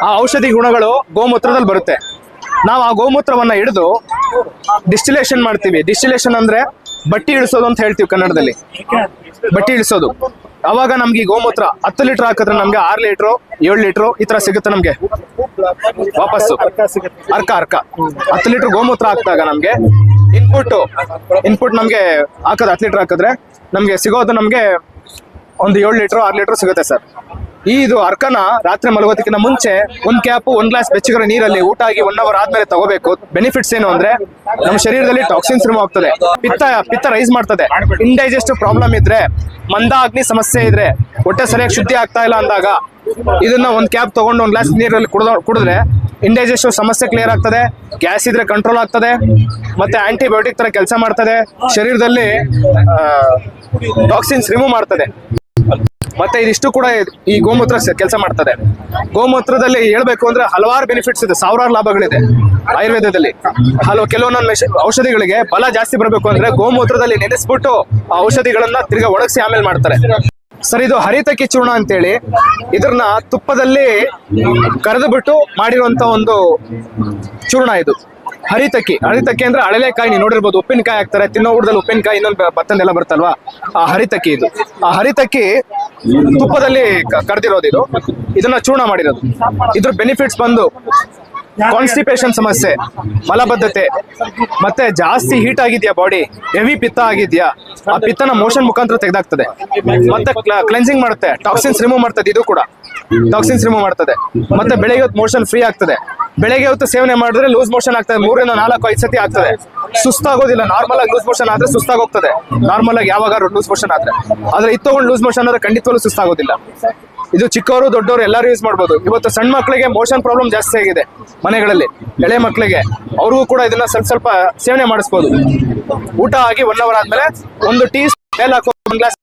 ಆ ಔಷಧಿ ಗುಣಗಳು ಗೋಮೂತ್ರದಲ್ಲಿ ಬರುತ್ತೆ. ನಾವು ಆ ಗೋಮೂತ್ರವನ್ನ ಹಿಡಿದು ಡಿಸ್ಟಿಲೇಷನ್ ಮಾಡ್ತೀವಿ. ಡಿಸ್ಟಿಲೇಷನ್ ಅಂದ್ರೆ ಬಟ್ಟಿ ಇಳಿಸೋದು ಅಂತ ಹೇಳ್ತೀವಿ ಕನ್ನಡದಲ್ಲಿ. ಬಟ್ಟಿ ಇಳಿಸೋದು. ಅವಾಗ ನಮ್ಗೆ ಗೋಮೂತ್ರ ಹತ್ತು ಲೀಟರ್ ಹಾಕಿದ್ರೆ ನಮ್ಗೆ ಆರು ಲೀಟ್ರು, ಏಳು ಲೀಟ್ರು ಈ ತರ ಸಿಗುತ್ತೆ ನಮ್ಗೆ. ವಾಪಸ್ಸು. ಅರ್ಕ ಅರ್ಕ. ಹತ್ತು ಲೀಟರ್ ಗೋಮೂತ್ರ ಹಾಕಿದಾಗ ನಮ್ಗೆ ಇನ್ಪುಟ್ ಇನ್ಪುಟ್ ನಮ್ಗೆ ಹಾಕೋದು ಹತ್ತು ಲೀಟರ್ ಹಾಕಿದ್ರೆ ನಮ್ಗೆ ಸಿಗೋದು ನಮ್ಗೆ ಒಂದು ಏಳು ಲೀಟರ್, ಆರು ಲೀಟರ್ ಸಿಗುತ್ತೆ ಸರ್. ಈ ಇದು ಅರ್ಕನ ರಾತ್ರಿ ಮಲಗೋದಕ್ಕಿಂತ ಮುಂಚೆ ಒಂದ್ ಕ್ಯಾಪ್ ಒಂದ್ ಗ್ಲಾಸ್ ಬೆಚ್ಚಗಿರೋ ನೀರಲ್ಲಿ ಊಟ ಆಗಿ ಒನ್ ಅವರ್ ಆದ್ಮೇಲೆ ತಗೋಬೇಕು. ಬೆನಿಫಿಟ್ಸ್ ಏನು ಅಂದ್ರೆ ನಮ್ಮ ಶರೀರದಲ್ಲಿ ಟಾಕ್ಸಿನ್ಸ್ ರಿಮೂವ್ ಆಗ್ತದೆ. ಪಿತ್ತ ಪಿತ್ತ ರೈಸ್ ಮಾಡ್ತದೆ. ಇಂಡೈಜೆಸ್ಟ್ ಪ್ರಾಬ್ಲಮ್ ಇದ್ರೆ ಮಂದ ಅಗ್ನಿ ಸಮಸ್ಯೆ ಇದ್ರೆ, ಹೊಟ್ಟೆ ಸರಿಯಾಗಿ ಶುದ್ಧಿ ಆಗ್ತಾ ಇಲ್ಲ ಅಂದಾಗ ಇದನ್ನ ಒಂದ್ ಕ್ಯಾಪ್ ತಗೊಂಡು ಒಂದ್ ಗ್ಲಾಸ್ ನೀರಲ್ಲಿ ಕುಡ್ದ, ಕುಡಿದ್ರೆ ಇಂಡೈಜೆಸ್ಟಿವ್ ಸಮಸ್ಯೆ ಕ್ಲಿಯರ್ ಆಗ್ತದೆ. ಗ್ಯಾಸ್ ಇದ್ರೆ ಕಂಟ್ರೋಲ್ ಆಗ್ತದೆ. ಮತ್ತೆ ಆಂಟಿಬಯೋಟಿಕ್ ತರ ಕೆಲಸ ಮಾಡ್ತದೆ. ಶರೀರದಲ್ಲಿ ಟಾಕ್ಸಿನ್ಸ್ ರಿಮೂವ್ ಮಾಡ್ತದೆ. ಮತ್ತೆ ಇದಿಷ್ಟು ಕೂಡ ಈ ಗೋಮೂತ್ರ ಕೆಲಸ ಮಾಡ್ತದೆ. ಗೋಮೂತ್ರದಲ್ಲಿ ಹೇಳ್ಬೇಕು ಅಂದ್ರೆ ಹಲವಾರು ಬೆನಿಫಿಟ್ಸ್ ಇದೆ. ಸಾವಿರಾರು ಲಾಭಗಳಿದೆ ಆಯುರ್ವೇದದಲ್ಲಿ. ಹಲವು ಕೆಲವೊಂದೊಂದು ಔಷಧಿಗಳಿಗೆ ಬಲ ಜಾಸ್ತಿ ಬರಬೇಕು ಅಂದ್ರೆ ಗೋಮೂತ್ರದಲ್ಲಿ ನೆನೆಸ್ಬಿಟ್ಟು ಆ ಔಷಧಿಗಳನ್ನ ತಿರ್ಗಾ ಒಣಗಿಸಿ ಆಮೇಲೆ ಮಾಡ್ತಾರೆ. ಸರ್, ಇದು ಹರಿತ ಚೂರ್ಣ ಅಂತೇಳಿ. ಇದ್ರನ್ನ ತುಪ್ಪದಲ್ಲಿ ಕರೆದು ಬಿಟ್ಟು ಮಾಡಿರುವಂತ ಒಂದು ಚೂರ್ಣ ಇದು. ಹರಿತಕ್ಕಿ ಹರಿತಕ್ಕಿ ಅಂದ್ರೆ ಹಳೆಲೆಕಾಯಿ ನೀವು ನೋಡಿರ್ಬೋದು, ಉಪ್ಪಿನಕಾಯಿ ಹಾಕ್ತಾರೆ, ತಿನ್ನೋ ಊಟದಲ್ಲಿ ಉಪ್ಪಿನಕಾಯಿ ಇನ್ನೊಂದು ಬತ್ತಂದೆಲ್ಲ ಬರುತ್ತಲ್ವಾ? ಆ ಹರಿತಕ್ಕಿ ಇದು. ಆ ಹರಿತಕ್ಕಿ ತುಪ್ಪದಲ್ಲಿ ಕರೆದಿರೋದು ಇದು. ಇದನ್ನ ಚೂರ್ಣ ಮಾಡಿರೋದು. ಇದ್ರ ಬೆನಿಫಿಟ್ಸ್ ಬಂದು ಕಾನ್ಸ್ಟಿಪೇಷನ್ ಸಮಸ್ಯೆ ಮಲಬದ್ಧತೆ. ಮತ್ತೆ ಜಾಸ್ತಿ ಹೀಟ್ ಆಗಿದ್ಯಾ ಬಾಡಿ ಹೆವಿ ಪಿತ್ತ ಆಗಿದ್ಯಾ? ಆ ಪಿತ್ತನ ಮೋಷನ್ ಮುಖಾಂತರ ತೆಗೆದಾಗ್ತದೆ. ಮತ್ತೆ ಕ್ಲೆನ್ಸಿಂಗ್ ಮಾಡುತ್ತೆ. ಟಾಕ್ಸಿನ್ಸ್ ರಿಮೂವ್ ಮಾಡ್ತದೆ ಇದು ಕೂಡ. ಟಾಕ್ಸಿನ್ಸ್ ರಿಮೂವ್ ಮಾಡ್ತದೆ. ಮತ್ತೆ ಬೆಳಗ್ಗೆ ಹೊತ್ತು ಮೋಷನ್ ಫ್ರೀ ಆಗ್ತದೆ. ಬೆಳಗ್ಗೆ ಹೊತ್ತು ಸೇವನೆ ಮಾಡಿದ್ರೆ ಲೂಸ್ ಮೋಷನ್ ಆಗ್ತದೆ. ಮೂರಿಂದ ನಾಲ್ಕು ಐದು ಸತಿ ಆಗ್ತದೆ. ಸುಸ್ತಾಗೋದಿಲ್ಲ. ನಾರ್ಮಲ್ ಆಗಿ ಲೂಸ್ ಮೋಷನ್ ಆದ್ರೆ ಸುಸ್ತಾಗೋಗ್ತದೆ. ನಾರ್ಮಲ್ ಆಗಿ ಯಾವಾಗ ಲೂಸ್ ಮೋಷನ್ ಆದ್ರೆ. ಆದ್ರೆ ಇದು ತಗೊಂಡು ಲೂಸ್ ಮೋಷನ್ ಆದ್ರೆ ಖಂಡಿತವಾಗ್ಲೂ ಸುಸ್ತಾಗೋದಿಲ್ಲ. ಇದು ಚಿಕ್ಕವರು, ದೊಡ್ಡವರು ಎಲ್ಲರೂ ಯೂಸ್ ಮಾಡ್ಬೋದು. ಇವತ್ತು ಸಣ್ಣ ಮಕ್ಕಳಿಗೆ ಮೋಷನ್ ಪ್ರಾಬ್ಲಮ್ ಜಾಸ್ತಿ ಆಗಿದೆ ಮನೆಗಳಲ್ಲಿ. ಎಳೆ ಮಕ್ಕಳಿಗೆ ಅವ್ರಿಗೂ ಕೂಡ ಇದನ್ನ ಸ್ವಲ್ಪ ಸ್ವಲ್ಪ ಸೇವನೆ ಮಾಡಿಸ್ಬೋದು. ಊಟ ಆಗಿ ಒನ್ ಅವರ್ ಆದ್ಮೇಲೆ ಒಂದು ಟೀ ಮೇಲೆ ಹಾಕೋ ಗ್ಲಾಸ್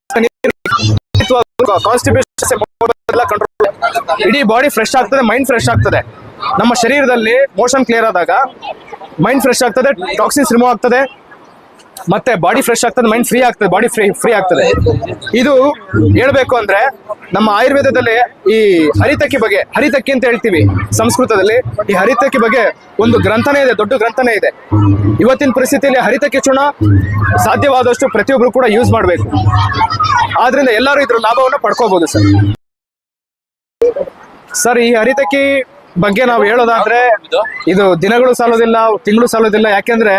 ಕಂಟ್ರೋಲ್ ಇಡೀ ಬಾಡಿ ಫ್ರೆಶ್ ಆಗ್ತದೆ ಮೈಂಡ್ ಫ್ರೆಶ್ ಆಗ್ತದೆ. ನಮ್ಮ ಶರೀರದಲ್ಲಿ ಮೋಷನ್ ಕ್ಲಿಯರ್ ಆದಾಗ ಮೈಂಡ್ ಫ್ರೆಶ್ ಆಗ್ತದೆ ಟಾಕ್ಸಿನ್ಸ್ ರಿಮೂವ್ ಆಗ್ತದೆ. ಮತ್ತೆ ಬಾಡಿ ಫ್ರೆಶ್ ಆಗ್ತದೆ ಮೈಂಡ್ ಫ್ರೀ ಆಗ್ತದೆ ಬಾಡಿ ಫ್ರೀ ಫ್ರೀ ಆಗ್ತದೆ. ಇದು ಹೇಳ್ಬೇಕು ಅಂದ್ರೆ ನಮ್ಮ ಆಯುರ್ವೇದದಲ್ಲಿ ಈ ಹರಿತಕ್ಕಿ ಬಗ್ಗೆ, ಹರಿತಕ್ಕಿ ಅಂತ ಹೇಳ್ತೀವಿ ಸಂಸ್ಕೃತದಲ್ಲಿ. ಈ ಹರಿತಕ್ಕಿ ಬಗ್ಗೆ ಒಂದು ಗ್ರಂಥನೇ ಇದೆ, ದೊಡ್ಡ ಗ್ರಂಥನೇ ಇದೆ. ಇವತ್ತಿನ ಪರಿಸ್ಥಿತಿಯಲ್ಲಿ ಹರಿತಕ್ಕಿ ಚೂರ್ಣ ಸಾಧ್ಯವಾದಷ್ಟು ಪ್ರತಿಯೊಬ್ರು ಕೂಡ ಯೂಸ್ ಮಾಡಬೇಕು. ಆದ್ರಿಂದ ಎಲ್ಲರೂ ಇದ್ರ ಲಾಭವನ್ನು ಪಡ್ಕೋಬಹುದು ಸರ್. ಸರ್, ಈ ಹರಿತಕ್ಕಿ ಬಗ್ಗೆ ನಾವು ಹೇಳೋದಾದ್ರೆ ಇದು ದಿನಗಳು ಸಾಲೋದಿಲ್ಲ, ತಿಂಗಳು ಸಾಲೋದಿಲ್ಲ. ಯಾಕೆಂದ್ರೆ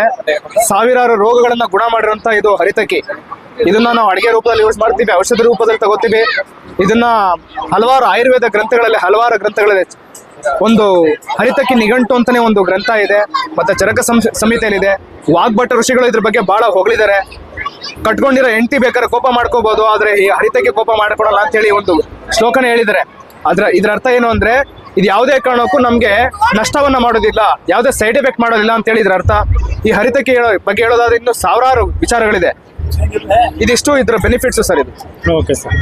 ಸಾವಿರಾರು ರೋಗಗಳನ್ನ ಗುಣ ಮಾಡಿರುವಂತ ಇದು ಹರಿತಕ್ಕಿ. ಇದನ್ನ ನಾವು ಅಡಿಗೆ ರೂಪದಲ್ಲಿ ಯೂಸ್ ಮಾಡ್ತೀವಿ, ಔಷಧ ರೂಪದಲ್ಲಿ ತಗೋತೀವಿ. ಇದನ್ನ ಹಲವಾರು ಆಯುರ್ವೇದ ಗ್ರಂಥಗಳಲ್ಲಿ, ಹಲವಾರು ಗ್ರಂಥಗಳಲ್ಲಿ ಒಂದು ಹರಿತಕ್ಕಿ ನಿಘಂಟು ಅಂತಾನೆ ಒಂದು ಗ್ರಂಥ ಇದೆ. ಮತ್ತೆ ಚರಕ ಸಂಹಿತೆಯಲ್ಲಿದೆ ವಾಗ್ಭಟ ಋಷಿಗಳು ಇದ್ರ ಬಗ್ಗೆ ಬಹಳ ಹೊಗಳಿದ್ದಾರೆ. ಕಟ್ಕೊಂಡಿರೋ ಎಂಟಿ ಬೇಕಾದ್ರೆ ಕೋಪ ಮಾಡ್ಕೋಬಹುದು ಆದ್ರೆ ಈ ಹರಿತಕ್ಕೆ ಕೋಪ ಮಾಡ್ಕೊಡಲ್ಲ ಅಂತ ಹೇಳಿ ಒಂದು ಶ್ಲೋಕನ ಹೇಳಿದ್ದಾರೆ. ಅದ್ರ ಇದ್ರ ಅರ್ಥ ಏನು ಅಂದ್ರೆ ಇದು ಯಾವುದೇ ಕಾರಣಕ್ಕೂ ನಮ್ಗೆ ನಷ್ಟವನ್ನ ಮಾಡೋದಿಲ್ಲ ಯಾವುದೇ ಸೈಡ್ ಎಫೆಕ್ಟ್ ಮಾಡೋದಿಲ್ಲ ಅಂತ ಹೇಳಿ ಇದ್ರ ಅರ್ಥ. ಈ ಹರಿತಕ್ಕೆ ಹೇಳೋ ಬಗ್ಗೆ ಹೇಳೋದಾದ್ರೆ ಇನ್ನು ಸಾವಿರಾರು ವಿಚಾರಗಳಿದೆ. ಇದಿಷ್ಟು ಇದ್ರ ಬೆನಿಫಿಟ್ಸ್ ಸರ್ ಇದು. Okay sir.